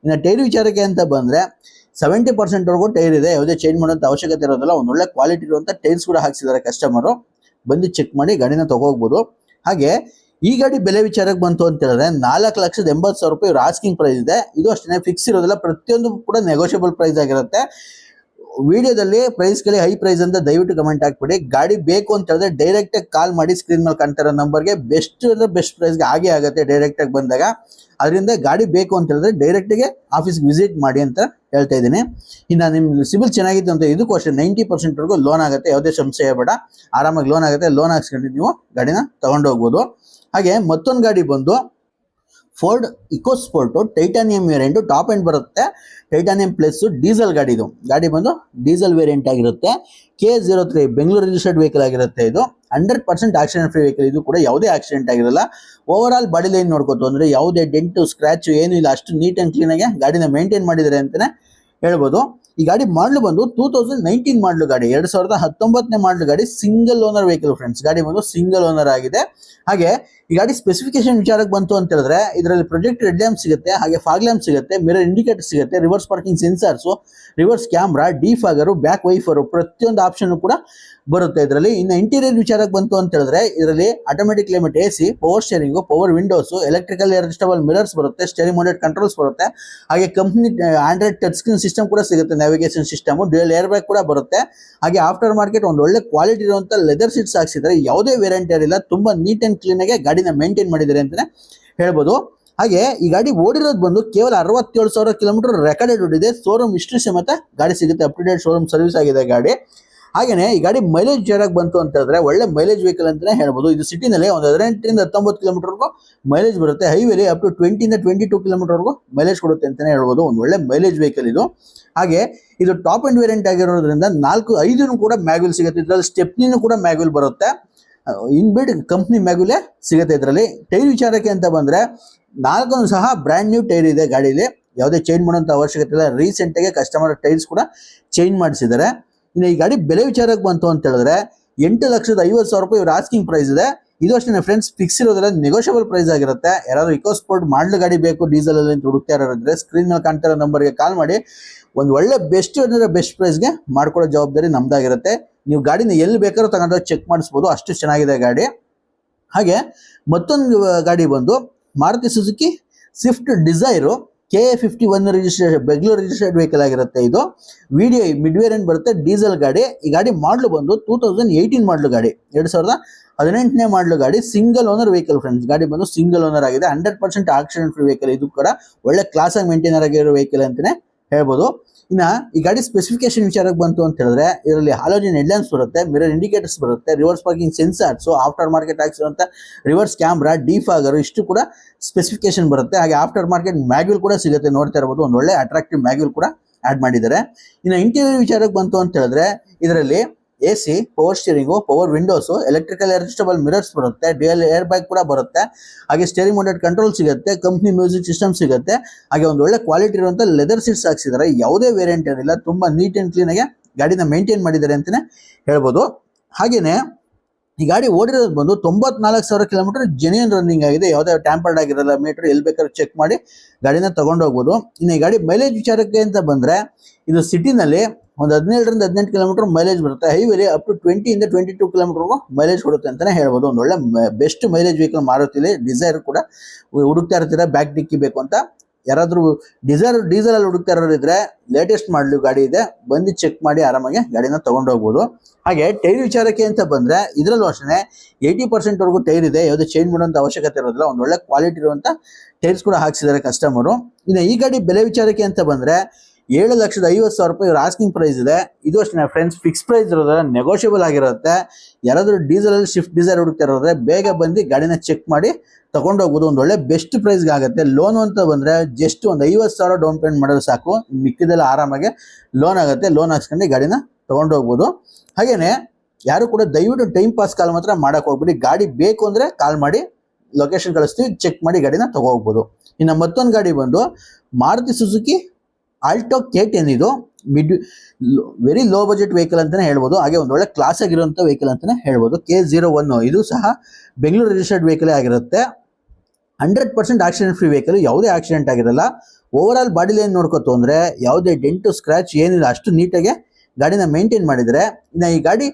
ಇನ್ನು ಟೈರ್ ವಿಚಾರಕ್ಕೆ ಅಂತ ಬಂದರೆ ಸೆವೆಂಟಿ ಪರ್ಸೆಂಟ್ವರೆಗೂ ಟೈರ್ ಇದೆ. ಯಾವುದೇ ಚೇಂಜ್ ಮಾಡೋಂಥ ಅವಶ್ಯಕತೆ ಇರೋದಿಲ್ಲ. ಒಂದು ಒಳ್ಳೆ ಕ್ವಾಲಿಟಿ ಇರುವಂಥ ಟೈರ್ಸ್ ಕೂಡ ಹಾಕ್ಸಿದ್ದಾರೆ ಕಸ್ಟಮರು ಬಂದು ಚೆಕ್ ಮಾಡಿ, ಗಾಡಿನ ತಗೋಗ್ಬೋದು ಹಾಗೆ ಈ ಗಾಡಿ ಬೆಲೆ ವಿಚಾರಕ್ಕೆ ಬಂತು ಅಂತ ಹೇಳಿದ್ರೆ ನಾಲ್ಕು ಲಕ್ಷದ ಎಂಬತ್ತು ಸಾವಿರ ರೂಪಾಯಿ ಆಸ್ಕಿಂಗ್ ಪ್ರೈಸ್ ಇದೆ. ಇದು ಅಷ್ಟೇ ಫಿಕ್ಸ್ ಇರೋದಿಲ್ಲ ಪ್ರತಿಯೊಂದು ಕೂಡ ನೆಗೋಷಿಯಬಲ್ ಪ್ರೈಸ್ ಆಗಿರುತ್ತೆ. ವಿಡಿಯೋದಲ್ಲಿ ಪ್ರೈಸ್ ಕೇಳಿ ಹೈ ಪ್ರೈಸ್ ಅಂತ ದಯವಿಟ್ಟು ಕಮೆಂಟ್ ಹಾಕ್ಬಿಡಿ. ಗಾಡಿ ಬೇಕು ಅಂತ ಹೇಳಿದ್ರೆ ಡೈರೆಕ್ಟ್ ಆಗಿ ಕಾಲ್ ಮಾಡಿ ಸ್ಕ್ರೀನ್ ಮೇಲೆ ನಂಬರ್ ನಂಬರ್ಗೆ ಬೆಸ್ಟ್ ಅಂದ್ರೆ ಬೆಸ್ಟ್ ಪ್ರೈಸ್ಗೆ ಹಾಗೆ ಆಗುತ್ತೆ ಡೈರೆಕ್ಟ್ ಆಗಿ ಬಂದಾಗ. ಅದರಿಂದ ಗಾಡಿ ಬೇಕು ಅಂತ ಹೇಳಿದ್ರೆ ಡೈರೆಕ್ಟಿಗೆ ಆಫೀಸ್ಗೆ ವಿಸಿಟ್ ಮಾಡಿ ಅಂತ ಹೇಳ್ತಾ ಇದ್ದೀನಿ. ಇನ್ನು ನಿಮ್ಮ ಸಿಬಿಲ್ ಚೆನ್ನಾಗಿತ್ತು ಅಂತ ಇದಕ್ಕೂ ಅಷ್ಟೇ ನೈಂಟಿ ಪರ್ಸೆಂಟ್ವರೆಗೂ ಲೋನ್ ಆಗುತ್ತೆ. ಯಾವುದೇ ಸಂಶಯ ಬೇಡ. ಆರಾಮಾಗಿ ಲೋನ್ ಆಗುತ್ತೆ. ಲೋನ್ ಹಾಕ್ಸ್ಕೊಂಡು ನೀವು ಗಾಡಿನ ತಗೊಂಡು ಹೋಗ್ಬೋದು. ಹಾಗೆ ಮತ್ತೊಂದು ಗಾಡಿ ಬಂದು Ford EcoSport titanium variant top end ಬರುತ್ತೆ. ಟೈಟಾನಿಯಂ ಪ್ಲಸ್ಸು ಡೀಸೆಲ್ ಗಾಡಿ ಇದು. ಗಾಡಿ ಬಂದು ಡೀಸೆಲ್ ವೇರಿಯಂಟ್ ಆಗಿರುತ್ತೆ. K zero three Bengaluru registered vehicle ಆಗಿರುತ್ತೆ ಇದು. Hundred percent accident free vehicle ಇದು ಕೂಡ ಯಾವುದೇ ಆಕ್ಸಿಡೆಂಟ್ ಆಗಿರಲ್ಲ. ಓವರ್ ಆಲ್ ಬಾಡಿ ಲೈನ್ ನೋಡ್ಕೋತು ಅಂದರೆ ಯಾವುದೇ ಡೆಂಟು ಸ್ಕ್ರ್ಯಾಚು ಏನು ಇಲ್ಲ. ಅಷ್ಟು ನೀಟ್ ಆ್ಯಂಡ್ ಕ್ಲೀನಾಗಿ ಗಾಡಿನ ಮೇಂಟೈನ್ ಮಾಡಿದ್ದಾರೆ ಅಂತಲೇ ಹೇಳ್ಬೋದು. ಈ ಗಾಡಿ ಮಾಡಲು ಬಂದು ಟೂ ತೌಸಂಡ್ ನೈನ್ಟೀನ್ ಮಾಡಲು ಗಾಡಿ. ಎರಡು ಸಾವಿರದ ಹತ್ತೊಂಬತ್ತನೇ ಮಾಡಲು ಗಾಡಿ ಸಿಂಗಲ್ ಓನರ್ ವೆಹಿಕಲ್ ಫ್ರೆಂಡ್ಸ್ ಗಾಡಿ ಬಂದು ಸಿಂಗಲ್ ಓನರ್ ಆಗಿದೆ. ಹಾಗೆ ಈ ಗಾಡಿ ಸ್ಪೆಸಿಫಿಕೇಶನ್ ವಿಚಾರಕ್ಕೆ ಬಂತು ಅಂತ ಹೇಳಿದ್ರೆ, ಇದರಲ್ಲಿ ಪ್ರೊಜೆಕ್ಟ್ ರೆಡ್ ಲ್ಯಾಂಪ್ ಸಿಗುತ್ತೆ, ಹಾಗೆ ಫಾಗ್ ಲ್ಯಾಂಪ್ ಸಿಗುತ್ತೆ ಮಿರರ್ ಇಂಡಿಕೇಟರ್ ಸಿಗುತ್ತೆ reverse parking sensors reverse camera defogger back wiper ಪ್ರತಿಯೊಂದು ಆಪ್ಷನ್ ಕೂಡ ಬರುತ್ತೆ ಇದರಲ್ಲಿ. ಇನ್ನು ಇಂಟೀರಿಯರ್ ವಿಚಾರಕ್ಕೆ ಬಂತು ಅಂತ ಹೇಳಿದ್ರೆ, ಇದರಲ್ಲಿ automatic limit A C power steering power windows electrical adjustable mirrors ಬರುತ್ತೆ ಸ್ಟೇರಿಂಗ್ ಮೌಂಟೆಡ್ ಕಂಟ್ರೋಲ್ಸ್ ಬರುತ್ತೆ, ಹಾಗೆ company Android touch screen system ಕೂಡ ಸಿಗುತ್ತೆ navigation system dual air bag ಕೂಡ ಬರುತ್ತೆ. ಹಾಗೆ ಆಫ್ಟರ್ ಮಾರ್ಕೆಟ್ ಒಂದು ಒಳ್ಳೆ ಕ್ವಾಲಿಟಿ ಇರುವಂತ ಲೆದರ್ ಸೀಟ್ಸ್ ಹಾಕ್ಸಿದ್ದಾರೆ ಯಾವುದೇ ವೇರಿಯಂಟ್ ಇರಲಿಲ್ಲ ತುಂಬಾ ನೀಟ್ ಕ್ಲೀನ್ ಆಗಿ ಗಾಡಿನ ಮೇಂಟೈನ್ ಮಾಡಿದ್ದಾರೆ ಅಂತಾನೆ ಹೇಳ್ಬೋದು. ಹಾಗೆ ಈ ಗಾಡಿ ಓಡಿರೋದು ಬಂದು ಕೇವಲ ಅರವತ್ತೇಳು ಸಾವಿರ ಕಿಲೋಮೀಟರ್ ರೆಕಾರ್ಡೆಡ್ ಓಡಿದೆ. ಶೋರೂಮ್ ಇಷ್ಟು ಸಮೇತ ಗಾಡಿ ಸಿಗುತ್ತೆ. Up to date showroom service ಆಗಿದೆ ಗಾಡಿ. ಹಾಗೆಯೇ ಈ ಗಾಡಿ ಮೈಲೇಜ್ ಜರಾಗಿ ಬಂತು ಅಂತ ಹೇಳಿದ್ರೆ ಒಳ್ಳೆ ಮೈಲೇಜ್ ವೆಹಿಕಲ್ ಅಂತಾನೆ ಹೇಳ್ಬೋದು. ಇದು ಸಿಟಿನಲ್ಲಿ ಒಂದು ಹದಿನೆಂಟರಿಂದ ಹತ್ತೊಂಬತ್ತು ಕಿಲೋಮೀಟರ್ಗೂ ಮೈಲೇಜ್ ಬರುತ್ತೆ. ಹೈವೇಲಿ ಅಪ್ ಟು ಟ್ವೆಂಟಿಯಿಂದ ಟ್ವೆಂಟಿ ಟೂ ಕಿಲೋಮೀಟರ್ವರೆಗೂ ಮೈಲೇಜ್ ಕೊಡುತ್ತೆ ಅಂತಾನೆ ಹೇಳ್ಬೋದು. ಒಂದು ಒಳ್ಳೆ ಮೈಲೇಜ್ ವೆಹಿಕಲ್ ಇದು. ಹಾಗೆ ಇದು ಟಾಪ್ ಅಂಡ್ ವೇರಿಯಂಟ್ ಆಗಿರೋದ್ರಿಂದ ನಾಲ್ಕು ಐದು ಕೂಡ ಮ್ಯಾಗ್ವಿಲ್ ಸಿಗುತ್ತೆ. ಇದರಲ್ಲಿ ಸ್ಟೆಪ್ನಿನೂ ಕೂಡ ಮ್ಯಾಗ್ವಿಲ್ ಬರುತ್ತೆ. ಇನ್ಬಿಲ್ಡ್ ಕಂಪ್ನಿ ಮ್ಯಾಗುಲೆ ಸಿಗುತ್ತೆ ಇದರಲ್ಲಿ. ಟೈರ್ ವಿಚಾರಕ್ಕೆ ಅಂತ ಬಂದ್ರೆ ನಾಲ್ಕೊಂದು ಸಹ ಬ್ರ್ಯಾಂಡ್ ನ್ಯೂ ಟೈರ್ ಇದೆ ಗಾಡೀಲಿ. ಯಾವುದೇ ಚೇಂಜ್ ಮಾಡುವಂತ ಅವಶ್ಯಕತೆ ಇಲ್ಲ. ರೀಸೆಂಟ್ ಆಗಿ ಕಸ್ಟಮರ್ ಟೈರ್ಸ್ ಕೂಡ ಚೇಂಜ್ ಮಾಡಿಸಿದ್ದಾರೆ. ಇನ್ನು ಈ ಗಾಡಿ ಬೆಲೆ ವಿಚಾರಕ್ಕೆ ಬಂತು ಅಂತ ಹೇಳಿದ್ರೆ, ಎಂಟು ಲಕ್ಷದ ಐವತ್ತು ಸಾವಿರ ರೂಪಾಯಿ ಇವ್ರ ಆಸ್ಕಿಂಗ್ ಪ್ರೈಸ್ ಇದೆ. ಇದು ಅಷ್ಟೇ ಫ್ರೆಂಡ್ಸ್ ಫಿಕ್ಸ್ ಇರೋದ್ರಲ್ಲಿ ನೆಗೋಷಿಯಬಲ್ ಪ್ರೈಸ್ ಆಗಿರುತ್ತೆ. ಯಾರಾದರೂ ಇಕೋ ಸ್ಪೋರ್ಟ್ ಮಾಡಲ್ ಗಾಡಿ ಬೇಕು ಡೀಸೆಲ್ ಅಲ್ಲಿ ಹುಡುಕ್ತಾ ಇರೋದ್ರೆ ಸ್ಕ್ರೀನ್ ಮೇಲೆ ಕಾಣ್ತಾ ಇರೋ ನಂಬರ್ಗೆ ಕಾಲ್ ಮಾಡಿ, ಒಂದು ಒಳ್ಳೆ ಬೆಸ್ಟ್ ಅಂದ್ರೆ ಬೆಸ್ಟ್ ಪ್ರೈಸ್ಗೆ ಮಾಡ್ಕೊಳ್ಳೋ ಜವಾಬ್ದಾರಿ ನಮ್ದಾಗಿರುತ್ತೆ. ನೀವು ಗಾಡಿನ ಎಲ್ಲಿ ಬೇಕಾದ್ರೂ ತಗೊಂಡು ಚೆಕ್ ಮಾಡಿಸ್ಬೋದು, ಅಷ್ಟು ಚೆನ್ನಾಗಿದೆ ಗಾಡಿ. ಹಾಗೆ ಮತ್ತೊಂದು ಗಾಡಿ ಬಂದು Maruti Suzuki Swift Dzire K A fifty one registration Bengaluru registered vehicle ಆಗಿರುತ್ತೆ ಇದು. ವಿಡಿಯೋ ಮಿಡ್ ವೇರಿಯಂಟ್ ಬರುತ್ತೆ ಡೀಸೆಲ್ ಗಾಡಿ. ಈ ಗಾಡಿ ಮಾಡಲು ಬಂದು ಟೂ ತೌಸಂಡ್ ಏಯ್ಟೀನ್ ಮಾಡಲು ಗಾಡಿ. ಎರಡು ಸಾವಿರದ ಹದಿನೆಂಟನೇ ಮಾಡಲು ಗಾಡಿ ಸಿಂಗಲ್ ಓನರ್ ವೆಹಿಕಲ್ ಫ್ರೆಂಡ್ಸ್ ಗಾಡಿ ಬಂದು ಸಿಂಗಲ್ ಓನರ್ ಆಗಿದೆ. Hundred percent accident free vehicle ಇದು ಕೂಡ ಒಳ್ಳೆ ಕ್ಲಾಸಾಗಿ ಮೇಂಟೈನರ್ ಆಗಿರೋ ವೆಹಿಕಲ್ ಅಂತಲೇ ಹೇಳ್ಬೋದು. ಇನ್ನ ಈ ಗಾಡಿ ಸ್ಪೆಸಿಫಿಕೇಶನ್ ವಿಚಾರಕ್ಕೆ ಬಂತು ಅಂತ ಹೇಳಿದ್ರೆ, ಇದರಲ್ಲಿ ಹಾಲೋಜಿನ್ ಹೆಡ್ಲೈನ್ಸ್ ಬರುತ್ತೆ ಮಿರರ್ ಇಂಡಿಕೇಟರ್ಸ್ ಬರುತ್ತೆ reverse parking sensors after market ಹಾಕ್ಸಿರುವಂತ reverse camera defogger ಇಷ್ಟು ಕೂಡ ಸ್ಪೆಸಿಫಿಕೇಶನ್ ಬರುತ್ತೆ. ಹಾಗೆ ಆಫ್ಟರ್ ಮಾರ್ಕೆಟ್ ಮ್ಯಾಗ್ಯೂಲ್ ಕೂಡ ಸಿಗುತ್ತೆ, ನೋಡ್ತಾ ಇರಬಹುದು ಒಂದು ಒಳ್ಳೆ ಅಟ್ರಾಕ್ಟಿವ್ ಮ್ಯಾಗ್ಯೂಲ್ ಕೂಡ ಆಡ್ ಮಾಡಿದ್ದಾರೆ. ಇನ್ನು ಇಂಟೀರಿಯರ್ ವಿಚಾರಕ್ಕೆ ಬಂತು ಅಂತ ಹೇಳಿದ್ರೆ, ಇದರಲ್ಲಿ A C power steering power windows electrical adjustable mirrors ಬರುತ್ತೆ ಡಿಎಲ್ ಏರ್ ಬ್ಯಾಗ್ ಕೂಡ ಬರುತ್ತೆ. ಹಾಗೆ ಸ್ಟೇರಿಂಗ್ ಮೌಂಟೆಡ್ ಕಂಟ್ರೋಲ್ ಸಿಗುತ್ತೆ ಕಂಪ್ನಿ ಮ್ಯೂಸಿಕ್ ಸಿಸ್ಟಮ್ ಸಿಗುತ್ತೆ. ಹಾಗೆ ಒಂದು ಒಳ್ಳೆ ಕ್ವಾಲಿಟಿ ಇರುವಂಥ ಲೆದರ್ ಸೀಟ್ಸ್ ಹಾಕ್ಸಿದ್ದಾರೆ ಯಾವುದೇ ವೇರಿಯಂಟ್ ಇರಲಿಲ್ಲ ತುಂಬಾ ನೀಟ್ ಆ್ಯಂಡ್ ಕ್ಲೀನ್ ಆಗಿ ಗಾಡಿನ ಮೇಂಟೈನ್ ಮಾಡಿದ್ದಾರೆ ಅಂತಲೇ ಹೇಳ್ಬೋದು. ಹಾಗೇನೆ ಈ ಗಾಡಿ ಓಡಿರೋದು ಬಂದು ತೊಂಬತ್ನಾಲ್ಕು ಸಾವಿರ ಕಿಲೋಮೀಟರ್ ಜೆನ್ಯೂನ್ ರನ್ನಿಂಗ್ ಆಗಿದೆ. ಯಾವುದೇ ಟ್ಯಾಂಪರ್ಡ್ ಆಗಿರಲ್ಲ ಮೀಟರ್ ಎಲ್ಲಿ ಬೇಕಾದ್ರೂ ಚೆಕ್ ಮಾಡಿ ಗಾಡಿನ ತಗೊಂಡು ಹೋಗ್ಬೋದು. ಇನ್ನು ಈ ಗಾಡಿ ಮೈಲೇಜ್ ವಿಚಾರಕ್ಕೆ ಅಂತ ಬಂದ್ರೆ, ಇದು ಸಿಟಿನಲ್ಲಿ ಒಂದು ಹದಿನೇಳರಿಂದ ಹದಿನೆಂಟು ಕಿಲೋಮೀಟರ್ ಮೈಲೇಜ್ ಬರುತ್ತೆ. ಹೈವೇಲಿ ಅಪ್ ಟು ಟ್ವೆಂಟಿಯಿಂದ ಟ್ವೆಂಟಿ ಟು ಕಿಲೋಮೀಟರ್ಗೂ ಮೈಲೇಜ್ ಕೊಡುತ್ತೆ ಅಂತಾನೆ ಹೇಳ್ಬೋದು. ಒಂದು ಒಳ್ಳೆ ಬೆಸ್ಟ್ ಮೈಲೇಜ್ ವೆಹಿಕಲ್ ಮಾರುತ್ತಿಲ್ಲ ಡಿಸೈರ್ ಕೂಡ, ಹುಡುಕ್ತಾ ಇರ್ತೀರಾ ಬ್ಯಾಕ್ ಡಿಕ್ಕಿ ಬೇಕು ಅಂತ. ಯಾರಾದ್ರೂ ಡೀಸೆಲ್ ಅಲ್ಲಿ ಹುಡುಕ್ತಾ ಇರೋರು ಇದ್ರೆ ಲೇಟೆಸ್ಟ್ ಮಾಡಲು ಗಾಡಿ ಇದೆ. ಬಂದು ಚೆಕ್ ಮಾಡಿ ಆರಾಮಾಗಿ ಗಾಡಿನ ತಗೊಂಡು ಹೋಗ್ಬೋದು. ಹಾಗೆ ಟೈರ್ ವಿಚಾರಕ್ಕೆ ಅಂತ ಬಂದ್ರೆ ಇದರಲ್ಲೂ ಅಷ್ಟೇ ಏಯ್ಟಿ ಪರ್ಸೆಂಟ್ ವರೆಗೂ ಟೈರ್ ಇದೆ. ಯಾವುದೇ ಚೇಂಜ್ ಮಾಡುವಂಥ ಅವಶ್ಯಕತೆ ಇರೋದಿಲ್ಲ. ಒಂದು ಒಳ್ಳೆ ಕ್ವಾಲಿಟಿ ಇರುವಂತ ಟೈರ್ಸ್ ಕೂಡ ಹಾಕ್ಸಿದ್ದಾರೆ ಕಸ್ಟಮರು ಇನ್ನು ಈ ಗಾಡಿ ಬೆಲೆ ವಿಚಾರಕ್ಕೆ ಅಂತ ಬಂದ್ರೆ ಏಳು ಲಕ್ಷದ ಐವತ್ತು ಸಾವಿರ ರೂಪಾಯಿ ಇವ್ರ ಆಸ್ಕಿಂಗ್ ಪ್ರೈಸ್ ಇದೆ. ಇದು ಅಷ್ಟೇ ಫ್ರೆಂಡ್ಸ್ ಫಿಕ್ಸ್ ಪ್ರೈಸ್ ಇರೋದ್ರೆ ನೆಗೋಷಿಯಬಲ್ ಆಗಿರುತ್ತೆ. ಯಾರಾದರೂ ಡೀಸೆಲ್ ಅಲ್ಲಿ ಶಿಫ್ಟ್ ಡಿಸೈರ್ ಹುಡುಕ್ತಾ ಇರೋದ್ರೆ ಬೇಗ ಬಂದು ಗಾಡಿನ ಚೆಕ್ ಮಾಡಿ ತಗೊಂಡು ಹೋಗ್ಬೋದು ಒಂದು ಒಳ್ಳೆ ಬೆಸ್ಟ್ ಪ್ರೈಸ್ಗೆ ಆಗುತ್ತೆ. ಲೋನ್ ಅಂತ ಬಂದರೆ ಜಸ್ಟ್ ಒಂದು ಐವತ್ತು ಸಾವಿರ ಡೌನ್ ಪೇಮೆಂಟ್ ಮಾಡೋದು ಸಾಕು. ಮಿಕ್ಕಿದೆಲ್ಲ ಆರಾಮಾಗಿ ಲೋನ್ ಆಗುತ್ತೆ. ಲೋನ್ ಹಾಕ್ಸ್ಕೊಂಡು ಗಾಡಿನ ತೊಗೊಂಡೋಗ್ಬೋದು. ಹಾಗೇನೆ ಯಾರು ಕೂಡ ದಯವಿಟ್ಟು ಟೈಮ್ ಪಾಸ್ ಕಾಲ್ ಮಾತ್ರ ಮಾಡೋಕೆ ಹೋಗ್ಬಿಡಿ. ಗಾಡಿ ಬೇಕು ಅಂದರೆ ಕಾಲ್ ಮಾಡಿ ಲೊಕೇಶನ್ ಕಳಿಸ್ತೀವಿ ಚೆಕ್ ಮಾಡಿ ಗಾಡಿನ ತಗೋ ಹೋಗ್ಬೋದು ಇನ್ನು ಮತ್ತೊಂದು ಗಾಡಿ ಬಂದು, Maruti Suzuki Alto K ten ಇದು mid very low budget vehicle ಅಂತಾನೆ ಹೇಳ್ಬೋದು. ಹಾಗೆ ಒಂದು ಒಳ್ಳೆ ಕ್ಲಾಸ್ ಆಗಿರುವಂಥ ವೆಹಿಕಲ್ ಅಂತಾನೆ ಹೇಳ್ಬೋದು. ಕೆ ಜೀರೋ ಒನ್ ಇದು ಸಹ ಬೆಂಗಳೂರು ರಿಜಿಸ್ಟರ್ಡ್ ವೆಹಿಕಲೇ ಆಗಿರುತ್ತೆ. Hundred percent accident free vehicle ಯಾವುದೇ ಆಕ್ಸಿಡೆಂಟ್ ಆಗಿರಲ್ಲ. ಓವರ್ ಆಲ್ ಬಾಡಿ ಲೈನ್ ನೋಡ್ಕೋತು ಅಂದರೆ ಯಾವುದೇ ಡೆಂಟು ಸ್ಕ್ರಾಚ್ ಏನಿಲ್ಲ, ಅಷ್ಟು ನೀಟಾಗೆ ಗಾಡಿನ ಮೇಂಟೈನ್ ಮಾಡಿದರೆ. ಇನ್ನು ಈ ಗಾಡಿ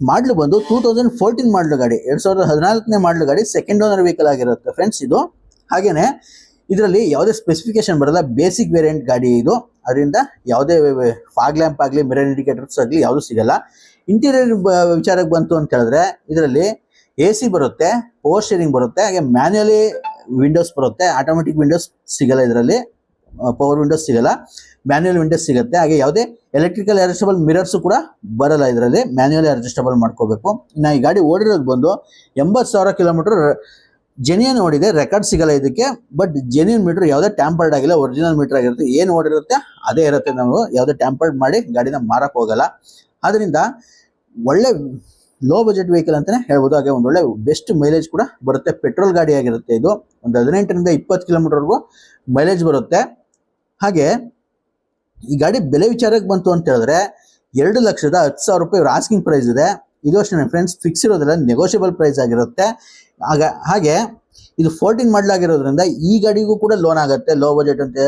ಮಾಡಲು ಬಂದು ಟೂ ತೌಸಂಡ್ ಫೋರ್ಟೀನ್ ಮಾಡಲು ಗಾಡಿ, ಎರಡು ಸಾವಿರದ ಹದಿನಾಲ್ಕನೇ ಮಾಡಲು ಗಾಡಿ ಸೆಕೆಂಡ್ ಓನರ್ ವೆಹಿಕಲ್ ಆಗಿರುತ್ತೆ ಫ್ರೆಂಡ್ಸ್ ಇದು. ಹಾಗೇನೆ ಇದರಲ್ಲಿ ಯಾವುದೇ ಸ್ಪೆಸಿಫಿಕೇಶನ್ ಬರಲ್ಲ ಬೇಸಿಕ್ ವೇರಿಯಂಟ್ ಗಾಡಿ ಇದು. ಅದರಿಂದ ಯಾವುದೇ ಫಾಗ್ ಲ್ಯಾಂಪ್ ಆಗಲಿ ಮಿರರ್ ಇಂಡಿಕೇಟರ್ಸ್ ಆಗಲಿ ಯಾವುದು ಸಿಗಲ್ಲ. ಇಂಟೀರಿಯರ್ ವಿಚಾರಕ್ಕೆ ಬಂತು ಅಂತ ಹೇಳಿದ್ರೆ, ಇದರಲ್ಲಿ ಎ ಸಿ ಬರುತ್ತೆ ಪವರ್ ಸ್ಟೇರಿಂಗ್ ಬರುತ್ತೆ, ಹಾಗೆ ಮ್ಯಾನ್ಯಲಿ ವಿಂಡೋಸ್ ಬರುತ್ತೆ ಆಟೋಮೆಟಿಕ್ ವಿಂಡೋಸ್ ಸಿಗಲ್ಲ ಇದರಲ್ಲಿ. ಪವರ್ ವಿಂಡೋಸ್ ಸಿಗಲ್ಲ ಮ್ಯಾನ್ಯಲ್ ವಿಂಡೋಸ್ ಸಿಗುತ್ತೆ. ಹಾಗೆ ಯಾವುದೇ ಎಲೆಕ್ಟ್ರಿಕಲ್ ಅಡ್ಜಸ್ಟಬಲ್ ಮಿರರ್ಸ್ ಕೂಡ ಬರಲ್ಲ ಇದರಲ್ಲಿ ಮ್ಯಾನ್ಯಲಿ ಅಡ್ಜಸ್ಟಬಲ್ ಮಾಡ್ಕೋಬೇಕು. ಇನ್ನು ಈ ಗಾಡಿ ಓಡಿರೋದು ಬಂದು ಎಂಬತ್ತು ಸಾವಿರ ಕಿಲೋಮೀಟರ್ ಜೆನ್ಯನ್ ಓಡಿದೆ ರೆಕಾರ್ಡ್ ಸಿಗಲ್ಲ ಇದಕ್ಕೆ ಬಟ್ ಜೆನ್ಯೂನ್ ಮೀಟರ್ ಯಾವುದೇ ಟ್ಯಾಂಪರ್ಡ್ ಆಗಿಲ್ಲ ಒರಿಜಿನಲ್ ಮೀಟರ್ ಆಗಿರುತ್ತೆ. ಏನು ಓಡಿರುತ್ತೆ, ಅದೇ ಇರುತ್ತೆ ನಾವು ಯಾವುದೇ ಟ್ಯಾಂಪರ್ಡ್ ಮಾಡಿ ಗಾಡಿನ ಮಾರಕ್ಕೆ ಹೋಗಲ್ಲ. ಆದ್ರಿಂದ ಒಳ್ಳೆ ಲೋ ಬಜೆಟ್ ವೆಹಿಕಲ್ ಅಂತಾನೆ ಹೇಳ್ಬೋದು. ಹಾಗೆ ಒಂದು ಒಳ್ಳೆ ಬೆಸ್ಟ್ ಮೈಲೇಜ್ ಕೂಡ ಬರುತ್ತೆ. ಪೆಟ್ರೋಲ್ ಗಾಡಿ ಆಗಿರುತ್ತೆ ಇದು. ಒಂದು ಹದಿನೆಂಟರಿಂದ ಇಪ್ಪತ್ತು ಕಿಲೋಮೀಟರ್ವರೆಗೂ ಮೈಲೇಜ್ ಬರುತ್ತೆ. ಹಾಗೆ ಈ ಗಾಡಿ ಬೆಲೆ ವಿಚಾರಕ್ಕೆ ಬಂತು ಅಂತ ಹೇಳಿದ್ರೆ ಎರಡು ಲಕ್ಷದ ಹತ್ತು ಸಾವಿರ ರೂಪಾಯಿ ರಾಸ್ಕಿಂಗ್ ಪ್ರೈಸ್ ಇದೆ. ಇದು ಅಷ್ಟೇ ಫ್ರೆಂಡ್ಸ್ ಫಿಕ್ಸ್ ಇರೋದಿಲ್ಲ ನೆಗೋಷಿಯಬಲ್ ಪ್ರೈಸ್ ಆಗಿರುತ್ತೆ. ಆಗ, ಹಾಗೆ ಇದು ಫೋರ್ಟೀನ್ ಮಾಡಲಾಗಿರೋದ್ರಿಂದ ಈ ಗಾಡಿಗೂ ಕೂಡ ಲೋನ್ ಆಗುತ್ತೆ ಲೋ ಬಜೆಟ್ ಅಂತ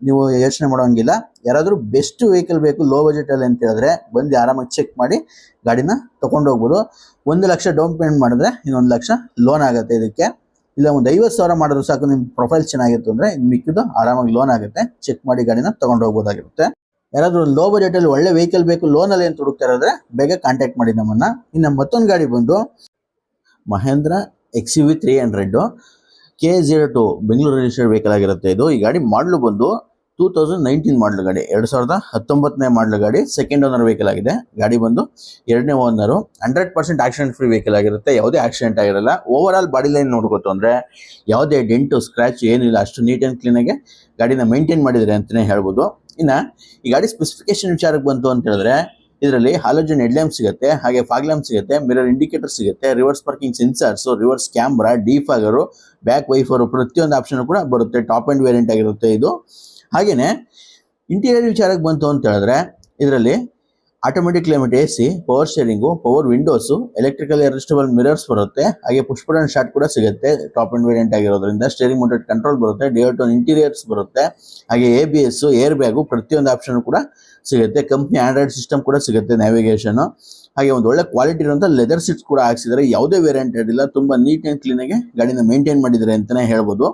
ನೀವು ಯೋಚನೆ ಮಾಡೋಂಗಿಲ್ಲ. ಯಾರಾದರೂ ಬೆಸ್ಟ್ ವೆಹಿಕಲ್ ಬೇಕು ಲೋ ಬಜೆಟಲ್ಲಿ ಅಂತ ಹೇಳಿದ್ರೆ ಬಂದು ಆರಾಮಾಗಿ ಚೆಕ್ ಮಾಡಿ ಗಾಡಿನ ತೊಗೊಂಡು ಹೋಗ್ಬೋದು. ಒಂದು ಲಕ್ಷ ಡೌನ್ ಪೇಮೆಂಟ್ ಮಾಡಿದ್ರೆ ಇನ್ನೊಂದು ಲಕ್ಷ ಲೋನ್ ಆಗುತ್ತೆ ಇದಕ್ಕೆ. ಇಲ್ಲ, ಒಂದು ಐವತ್ತು ಸಾವಿರ ಮಾಡಿದ್ರು ಸಾಕು, ನಿಮ್ಮ ಪ್ರೊಫೈಲ್ ಚೆನ್ನಾಗಿತ್ತು ಅಂದರೆ ಮಿಕ್ಕಿದ್ದು ಆರಾಮಾಗಿ ಲೋನ್ ಆಗುತ್ತೆ ಚೆಕ್ ಮಾಡಿ ಗಾಡಿನ ತೊಗೊಂಡು ಹೋಗ್ಬೋದಾಗಿರುತ್ತೆ. ಯಾರಾದರೂ ಲೋ ಬಜೆಟಲ್ಲಿ ಒಳ್ಳೆ ವೆಹಿಕಲ್ ಬೇಕು ಲೋನಲ್ಲಿ ಏನು ಹುಡುಕ್ತಾ ಇರೋದ್ರೆ ಬೇಗ ಕಾಂಟ್ಯಾಕ್ಟ್ ಮಾಡಿ ನಮ್ಮನ್ನು. ಇನ್ನು ಮತ್ತೊಂದು ಗಾಡಿ ಬಂದು Mahindra X U V three hundred K zero two Bengaluru registered vehicle ಆಗಿರುತ್ತೆ ಇದು. ಈ ಗಾಡಿ ಮಾಡಲು ಬಂದು ಟೂ ತೌಸಂಡ್ ನೈನ್ಟೀನ್ ಮಾಡಲು ಗಾಡಿ. ಎರಡು ಸಾವಿರದ ಹತ್ತೊಂಬತ್ತನೇ ಮಾಡಲು ಗಾಡಿ. ಸೆಕೆಂಡ್ ಓನರ್ ವೆಹಿಕಲ್ ಆಗಿದೆ. ಗಾಡಿ ಬಂದು ಎರಡನೇ owner hundred percent accident free vehicle ಆಗಿರುತ್ತೆ. ಯಾವುದೇ ಆಕ್ಸಿಡೆಂಟ್ ಆಗಿರಲ್ಲ. ಓವರ್ ಆಲ್ ಬಾಡಿ ಲೈನ್ ನೋಡ್ಕೊತು ಅಂದರೆ ಯಾವುದೇ ಡೆಂಟು ಸ್ಕ್ರ್ಯಾಚ್ ಏನಿಲ್ಲ. ಅಷ್ಟು ನೀಟ್ ಆ್ಯಂಡ್ ಕ್ಲೀನಾಗಿ ಗಾಡಿನ ಮೇಂಟೈನ್ ಮಾಡಿದರೆ ಅಂತಲೇ ಹೇಳ್ಬೋದು. ಇನ್ನು ಈ ಗಾಡಿ ಸ್ಪೆಸಿಫಿಕೇಶನ್ ವಿಚಾರಕ್ಕೆ ಬಂತು ಅಂತ ಹೇಳಿದ್ರೆ ಇದರಲ್ಲಿ ಹಾಲೋಜನ್ ಹೆಡ್ಲ್ಯಾಂಪ್ ಸಿಗುತ್ತೆ, ಹಾಗೆ ಫಾಗ್ ಲ್ಯಾಂಪ್ ಸಿಗುತ್ತೆ ಮಿರರ್ ಇಂಡಿಕೇಟರ್ ಸಿಗುತ್ತೆ reverse parking sensors reverse camera defogger back wiper ಪ್ರತಿಯೊಂದು ಆಪ್ಷನ್ ಕೂಡ ಬರುತ್ತೆ ಟಾಪ್ ಆ್ಯಂಡ್ ವೇರಿಯಂಟ್ ಆಗಿರುತ್ತೆ ಇದು. ಹಾಗೆಯೇ ಇಂಟೀರಿಯರ್ ವಿಚಾರಕ್ಕೆ ಬಂತು ಅಂತ ಹೇಳಿದ್ರೆ, ಇದರಲ್ಲಿ automatic climate A C power steering power windows electrical adjustable mirrors ಬರುತ್ತೆ, ಹಾಗೆ ಪುಷ್ ಬಟನ್ ಶಾರ್ಟ್ ಕೂಡ ಸಿಗುತ್ತೆ ಟಾಪ್ ಆ್ಯಂಡ್ ವೇರಿಯಂಟ್ ಆಗಿರೋದ್ರಿಂದ ಸ್ಟೇರಿಂಗ್ ಮೋಟೆಡ್ ಕಂಟ್ರೋಲ್ ಬರುತ್ತೆ ಡಿಯೋಟೋನ್ ಇಂಟೀರಿಯರ್ಸ್ ಬರುತ್ತೆ, ಹಾಗೆ A B S air bag ಪ್ರತಿಯೊಂದು ಆಪ್ಷನ್ ಕೂಡ ಸಿಗುತ್ತೆ. ಕಂಪ್ನಿ ಆಂಡ್ರಾಯ್ಡ್ ಸಿಸ್ಟಮ್ ಕೂಡ ಸಿಗುತ್ತೆ ನ್ಯಾವಿಗೇಷನ್ ಹಾಗೆ ಒಂದು ಒಳ್ಳೆ ಕ್ವಾಲಿಟಿ ಇರುವಂಥ ಲೆದರ್ ಸೀಟ್ಸ್ ಕೂಡ ಹಾಕ್ಸಿದ್ದಾರೆ ಯಾವುದೇ ವೇರಿಯಂಟ್ ಇಲ್ಲ ತುಂಬ ನೀಟ್ ಆ್ಯಂಡ್ ಕ್ಲೀನಾಗಿ ಗಾಡಿನ ಮೇಂಟೈನ್ ಮಾಡಿದ್ದಾರೆ ಅಂತಲೇ ಹೇಳ್ಬೋದು.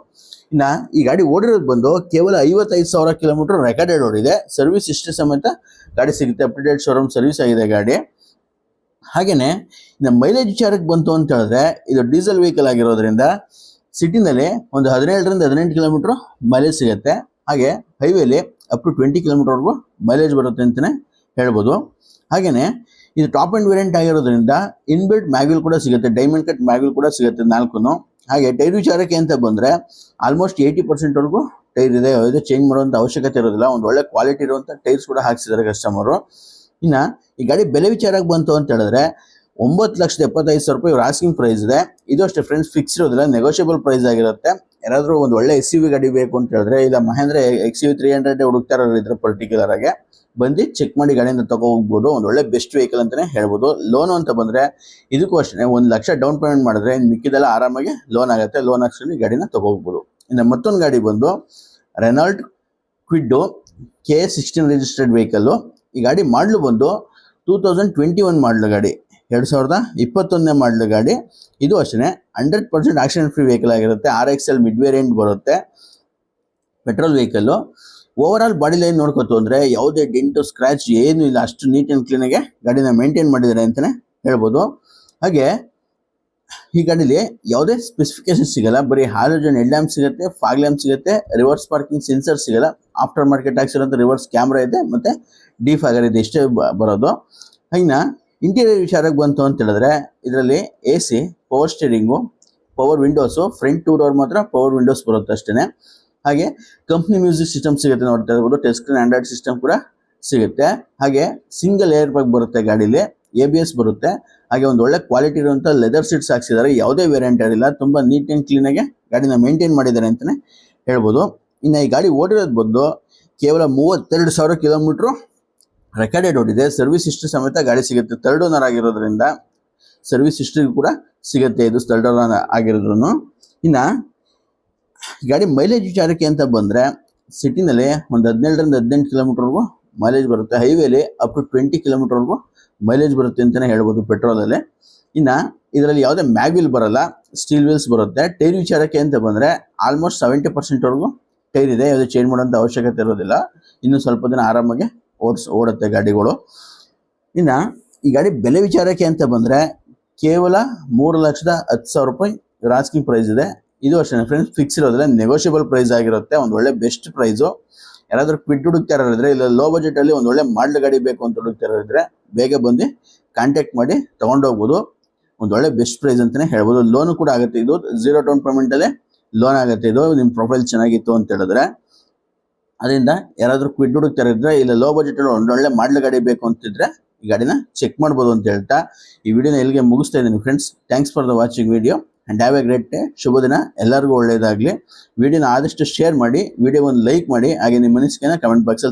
ಇನ್ನು ಈ ಗಾಡಿ ಓಡಿರೋದು ಬಂದು ಕೇವಲ ಐವತ್ತೈದು ಸಾವಿರ ಕಿಲೋಮೀಟರ್ ರೆಕಾರ್ಡೆಡ್ ಓಡಿದೆ. ಸರ್ವಿಸ್ ಇಷ್ಟು ಸಮೇತ ಗಾಡಿ ಸಿಗುತ್ತೆ. ಅಪ್ಡೇಟೆಡ್ ಶೋರೂಮ್ ಸರ್ವಿಸ್ ಆಗಿದೆ ಗಾಡಿ. ಹಾಗೆಯೇ ಇನ್ನು ಮೈಲೇಜ್ ವಿಚಾರಕ್ಕೆ ಬಂತು ಅಂತ ಹೇಳಿದ್ರೆ ಇದು ಡೀಸೆಲ್ ವೆಹಿಕಲ್ ಆಗಿರೋದ್ರಿಂದ ಸಿಟಿನಲ್ಲಿ ಒಂದು ಹದಿನೇಳರಿಂದ ಹದಿನೆಂಟು ಕಿಲೋಮೀಟ್ರ್ ಮೈಲೇಜ್ ಸಿಗುತ್ತೆ. ಹಾಗೆ ಹೈವೇಲಿ ಅಪ್ ಟು ಟ್ವೆಂಟಿ ಕಿಲೋಮೀಟರ್ವರೆಗೂ ಮೈಲೇಜ್ ಬರುತ್ತೆ ಅಂತಲೇ ಹೇಳ್ಬೋದು. ಹಾಗೆಯೇ ಇದು ಟಾಪ್ ಆ್ಯಂಡ್ ವೇರಿಯಂಟ್ ಆಗಿರೋದ್ರಿಂದ ಇನ್ಬಿಲ್ಟ್ ಮ್ಯಾಗ್ವಿಲ್ ಕೂಡ ಸಿಗುತ್ತೆ ಡೈಮಂಡ್ ಕಟ್ ಮ್ಯಾಗ್ವಿಲ್ ಕೂಡ ಸಿಗುತ್ತೆ ನಾಲ್ಕು ಹಾಗೆ ಟೈರ್ ವಿಚಾರಕ್ಕೆ ಅಂತ ಬಂದರೆ ಆಲ್ಮೋಸ್ಟ್ ಏಯ್ಟಿ ಪರ್ಸೆಂಟ್ವರೆಗೂ ಟೈರ್ ಇದೆ. ಇದು ಚೇಂಜ್ ಮಾಡುವಂಥ ಅವಶ್ಯಕತೆ ಇರೋದಿಲ್ಲ. ಒಂದು ಒಳ್ಳೆ ಕ್ವಾಲಿಟಿ ಇರುವಂಥ ಟೈರ್ಸ್ ಕೂಡ ಹಾಕ್ಸಿದ್ದಾರೆ ಕಸ್ಟಮರು ಇನ್ನು, ಈ ಗಾಡಿ ಬೆಲೆ ವಿಚಾರಕ್ಕೆ ಬಂತು ಅಂತ ಹೇಳಿದ್ರೆ, ಒಂಬತ್ತು ಲಕ್ಷದ ಎಪ್ಪತ್ತೈದು ಸಾವಿರ ರೂಪಾಯಿ ಇವ್ರ ಆಸ್ಕಿಂಗ್ ಪ್ರೈಸ್ ಇದೆ. ಇದು ಅಷ್ಟೇ ಫ್ರೆಂಡ್ಸ್ ಫಿಕ್ಸ್ ಇರೋದಿಲ್ಲ ನೆಗೋಷಿಯಬಲ್ ಪ್ರೈಸ್ ಆಗಿರುತ್ತೆ. ಯಾರಾದರೂ ಒಂದು ಒಳ್ಳೆ ಎಸ್ ವಿ ಗಾಡಿ ಬೇಕು ಅಂತ ಹೇಳಿದ್ರೆ, ಇಲ್ಲ Mahindra X U three hundred ಹುಡುಕ್ತಾ ಇದ್ರೆ ಪರ್ಟಿಕ್ಯುಲರ್ ಆಗಿ ಬಂದು ಚೆಕ್ ಮಾಡಿ ಗಾಡಿಯಿಂದ ತಗೋ ಹೋಗ್ಬೋದು, ಒಂದು ಒಳ್ಳೆ ಬೆಸ್ಟ್ ವೆಹಿಕಲ್ ಅಂತಲೇ ಹೇಳ್ಬೋದು. ಲೋನು ಅಂತ ಬಂದರೆ ಇದಕ್ಕೂ ಅಷ್ಟೇ, ಒಂದು ಲಕ್ಷ ಡೌನ್ ಪೇಮೆಂಟ್ ಮಾಡಿದ್ರೆ ಮಿಕ್ಕಿದೆಲ್ಲ ಆರಾಮಾಗಿ ಲೋನ್ ಆಗುತ್ತೆ ಲೋನ್ ಹಾಕ್ಸ್ಕೊಂಡು ಗಾಡಿನ ತಗೋಗ್ಬೋದು ಇನ್ನು ಮತ್ತೊಂದು ಗಾಡಿ ಬಂದು Renault Kwid K sixteen registered vehicle ಈ ಗಾಡಿ ಮಾಡಲು ಬಂದು ಟೂ ತೌಸಂಡ್ ಟ್ವೆಂಟಿ ಒನ್ ಮಾಡಲು ಗಾಡಿ. ಎರಡು ಸಾವಿರದ ಇಪ್ಪತ್ತೊಂದನೇ ಮಾಡಲು ಗಾಡಿ. ಇದು ಅಷ್ಟೇ hundred percent accident free vehicle ಆಗಿರುತ್ತೆ. R X L mid variant ಬರುತ್ತೆ. Petrol vehicle overall body line ನೋಡ್ಕೊತು ಅಂದರೆ ಯಾವುದೇ ಡೆಂಟು ಸ್ಕ್ರ್ಯಾಚ್ ಏನೂ ಇಲ್ಲ. ಅಷ್ಟು ನೀಟ್ ಆ್ಯಂಡ್ ಕ್ಲೀನಾಗೆ ಗಾಡಿನ ಮೇಂಟೈನ್ ಮಾಡಿದ್ದಾರೆ ಅಂತಲೇ ಹೇಳ್ಬೋದು. ಹಾಗೆ, ಈ ಗಾಡೀಲಿ ಯಾವುದೇ ಸ್ಪೆಸಿಫಿಕೇಶನ್ ಸಿಗಲ್ಲ. ಬರೀ ಹಾಲೋಜನ್ ಹೆಡ್ ಲ್ಯಾಂಪ್ ಸಿಗುತ್ತೆ ಫಾಗ್ ಲ್ಯಾಂಪ್ ಸಿಗುತ್ತೆ ರಿವರ್ಸ್ ಪಾರ್ಕಿಂಗ್ ಸೆನ್ಸರ್ ಸಿಗಲ್ಲ. ಆಫ್ಟರ್ ಮಾರ್ಕೆಟ್ ಹಾಕ್ಸಿರೋಂಥ ರಿವರ್ಸ್ ಕ್ಯಾಮ್ರಾ ಇದೆ, ಮತ್ತು ಡೀಫ್ ಇದೆ. ಇಷ್ಟೇ ಬರೋದು. ಇನ್ನು ಇಂಟೀರಿಯರ್ ವಿಚಾರಕ್ಕೆ ಬಂತು ಅಂತ ಹೇಳಿದ್ರೆ, ಇದರಲ್ಲಿ A C power steering power windows front two door ಮಾತ್ರ ಪವರ್ ವಿಂಡೋಸ್ ಬರುತ್ತೆ ಅಷ್ಟೇ ಹಾಗೆ ಕಂಪ್ನಿ ಮ್ಯೂಸಿಕ್ ಸಿಸ್ಟಮ್ ಸಿಗುತ್ತೆ ನೋಡ್ತಾ ಇರ್ಬೋದು ಟಚ್ ಸ್ಕ್ರೀನ್ ಆಂಡ್ರಾಯ್ಡ್ ಸಿಸ್ಟಮ್ ಕೂಡ ಸಿಗುತ್ತೆ. ಹಾಗೆ ಸಿಂಗಲ್ ಏರ್ ಬ್ಯಾಗ್ ಬರುತ್ತೆ ಗಾಡೀಲಿ ಎ ಬಿ ಎಸ್ ಬರುತ್ತೆ. ಹಾಗೆ ಒಂದು ಒಳ್ಳೆ ಕ್ವಾಲಿಟಿ ಇರುವಂಥ ಲೆದರ್ ಸೀಟ್ಸ್ ಹಾಕ್ಸಿದ್ದಾರೆ. ಯಾವುದೇ ವೇರಿಯಂಟ್ ಇರಲಿಲ್ಲ ತುಂಬ ನೀಟ್ ಆ್ಯಂಡ್ ಕ್ಲೀನಾಗೆ ಗಾಡಿನ ಮೇಂಟೈನ್ ಮಾಡಿದ್ದಾರೆ ಅಂತಲೇ ಹೇಳ್ಬೋದು. ಇನ್ನು ಈ ಗಾಡಿ ಓಡಿರೋದು ಬಂದು ಕೇವಲ ಮೂವತ್ತೆರಡು ಸಾವಿರ ಕಿಲೋಮೀಟ್ರು ರೆಕಾರ್ಡೆಡ್ ಓಡಿದೆ ಸರ್ವಿಸ್ ಹಿಸ್ಟ್ರಿ ಸಮೇತ ಗಾಡಿ ಸಿಗುತ್ತೆ. ತರ್ಡ್ ಓನರ್ ಆಗಿರೋದ್ರಿಂದ ಸರ್ವಿಸ್ ಹಿಸ್ಟ್ರಿ ಕೂಡ ಸಿಗುತ್ತೆ. ಇದು ತರ್ಡ್ ಓನರ್ ಆಗಿರೋದ್ರೂ ಇನ್ನು ಗಾಡಿ ಮೈಲೇಜ್ ವಿಚಾರಕ್ಕೆ ಅಂತ ಬಂದರೆ ಸಿಟಿನಲ್ಲಿ ಒಂದು ಹದಿನೇಳರಿಂದ ಹದಿನೆಂಟು ಕಿಲೋಮೀಟರ್ವರೆಗೂ ಮೈಲೇಜ್ ಬರುತ್ತೆ. ಹೈವೇಲಿ ಅಪ್ ಟು ಟ್ವೆಂಟಿ ಕಿಲೋಮೀಟರ್ವರೆಗೂ ಮೈಲೇಜ್ ಬರುತ್ತೆ ಅಂತಲೇ ಹೇಳ್ಬೋದು ಪೆಟ್ರೋಲಲ್ಲಿ. ಇನ್ನು ಇದರಲ್ಲಿ ಯಾವುದೇ ಮ್ಯಾಗ್ವಿಲ್ ಬರಲ್ಲ ಸ್ಟೀಲ್ ವೀಲ್ಸ್ ಬರುತ್ತೆ. ಟೈರ್ ವಿಚಾರಕ್ಕೆ ಅಂತ ಬಂದರೆ ಆಲ್ಮೋಸ್ಟ್ ಸೆವೆಂಟಿ ಪರ್ಸೆಂಟ್ವರೆಗೂ ಟೈರ್ ಇದೆ. ಯಾವುದೇ ಚೇಂಜ್ ಮಾಡೋಂಥ ಅವಶ್ಯಕತೆ ಇರೋದಿಲ್ಲ. ಇನ್ನೂ ಸ್ವಲ್ಪ ದಿನ ಆರಾಮಾಗಿ ಓಡಿಸ್ ಓಡುತ್ತೆ ಗಾಡಿಗಳು. ಇನ್ನು ಈ ಗಾಡಿ ಬೆಲೆ ವಿಚಾರಕ್ಕೆ ಅಂತ ಬಂದರೆ ಕೇವಲ ಮೂರು ಲಕ್ಷದ ಹತ್ತು ಸಾವಿರ ರೂಪಾಯಿ ರಾಸ್ಕಿಂಗ್ ಪ್ರೈಸ್ ಇದೆ. ಇದು ಅಷ್ಟೇ ಫ್ರೆಂಡ್ಸ್ ಫಿಕ್ಸ್ ಇರೋದ್ರೆ ನೆಗೋಷಿಯಬಲ್ ಪ್ರೈಸ್ ಆಗಿರುತ್ತೆ, ಒಂದು ಒಳ್ಳೆ ಬೆಸ್ಟ್ ಪ್ರೈಸು ಯಾರಾದರೂ ಕ್ವಿಟ್ ಹುಡುಕ್ತಾರಿದ್ರೆ ಇಲ್ಲ ಲೋ ಬಜೆಟಲ್ಲಿ ಒಂದು ಒಳ್ಳೆ ಮಾಡಲ್ ಗಾಡಿ ಬೇಕು ಅಂತ ಹುಡುಕ್ತಾರಿದ್ರೆ ಬೇಗ ಬಂದು ಕಾಂಟ್ಯಾಕ್ಟ್ ಮಾಡಿ ತೊಗೊಂಡೋಗ್ಬೋದು ಒಂದು ಒಳ್ಳೆ ಬೆಸ್ಟ್ ಪ್ರೈಸ್ ಅಂತಲೇ ಹೇಳ್ಬೋದು. ಲೋನು ಕೂಡ ಆಗುತ್ತೆ. ಇದು ಝೀರೋ ಡೌನ್ ಪೇಮೆಂಟಲ್ಲೇ ಲೋನ್ ಆಗುತ್ತೆ. ಇದು ನಿಮ್ಮ ಪ್ರೊಫೈಲ್ ಚೆನ್ನಾಗಿತ್ತು ಅಂತ ಹೇಳಿದ್ರೆ. ಅದರಿಂದ ಯಾರಾದರೂ ಕ್ವಿಡ್ ಹುಡುಕ್ತಾ ಇದ್ರೆ ಇಲ್ಲ ಲೋ ಬಜೆಟ್ ಅಲ್ಲಿ ಒಳ್ಳೆ ಮಾಡಲ್ ಗಾಡಿ ಬೇಕು ಅಂತಿದ್ರೆ ಈ ಗಾಡಿನ ಚೆಕ್ ಮಾಡ್ಬೋದು ಅಂತ ಹೇಳ್ತಾ ಈ ವಿಡಿಯೋನ ಎಲ್ಲಿಗೆ ಮುಗಿಸ್ತಾ ಇದ್ದೀನಿ friends thanks for the watching video and have a great day ಶುಭ ದಿನ. ಎಲ್ಲರಿಗೂ ಒಳ್ಳೆಯದಾಗಲಿ ವಿಡಿಯೋನ ಆದಷ್ಟು ಶೇರ್ ಮಾಡಿ ವಿಡಿಯೋ ಒಂದು ಲೈಕ್ ಮಾಡಿ, ಹಾಗೆ ನಿಮ್ಮ ಮನಸ್ಸಿಗೆ ಕಮೆಂಟ್ ಬಾಕ್ಸಲ್ಲಿ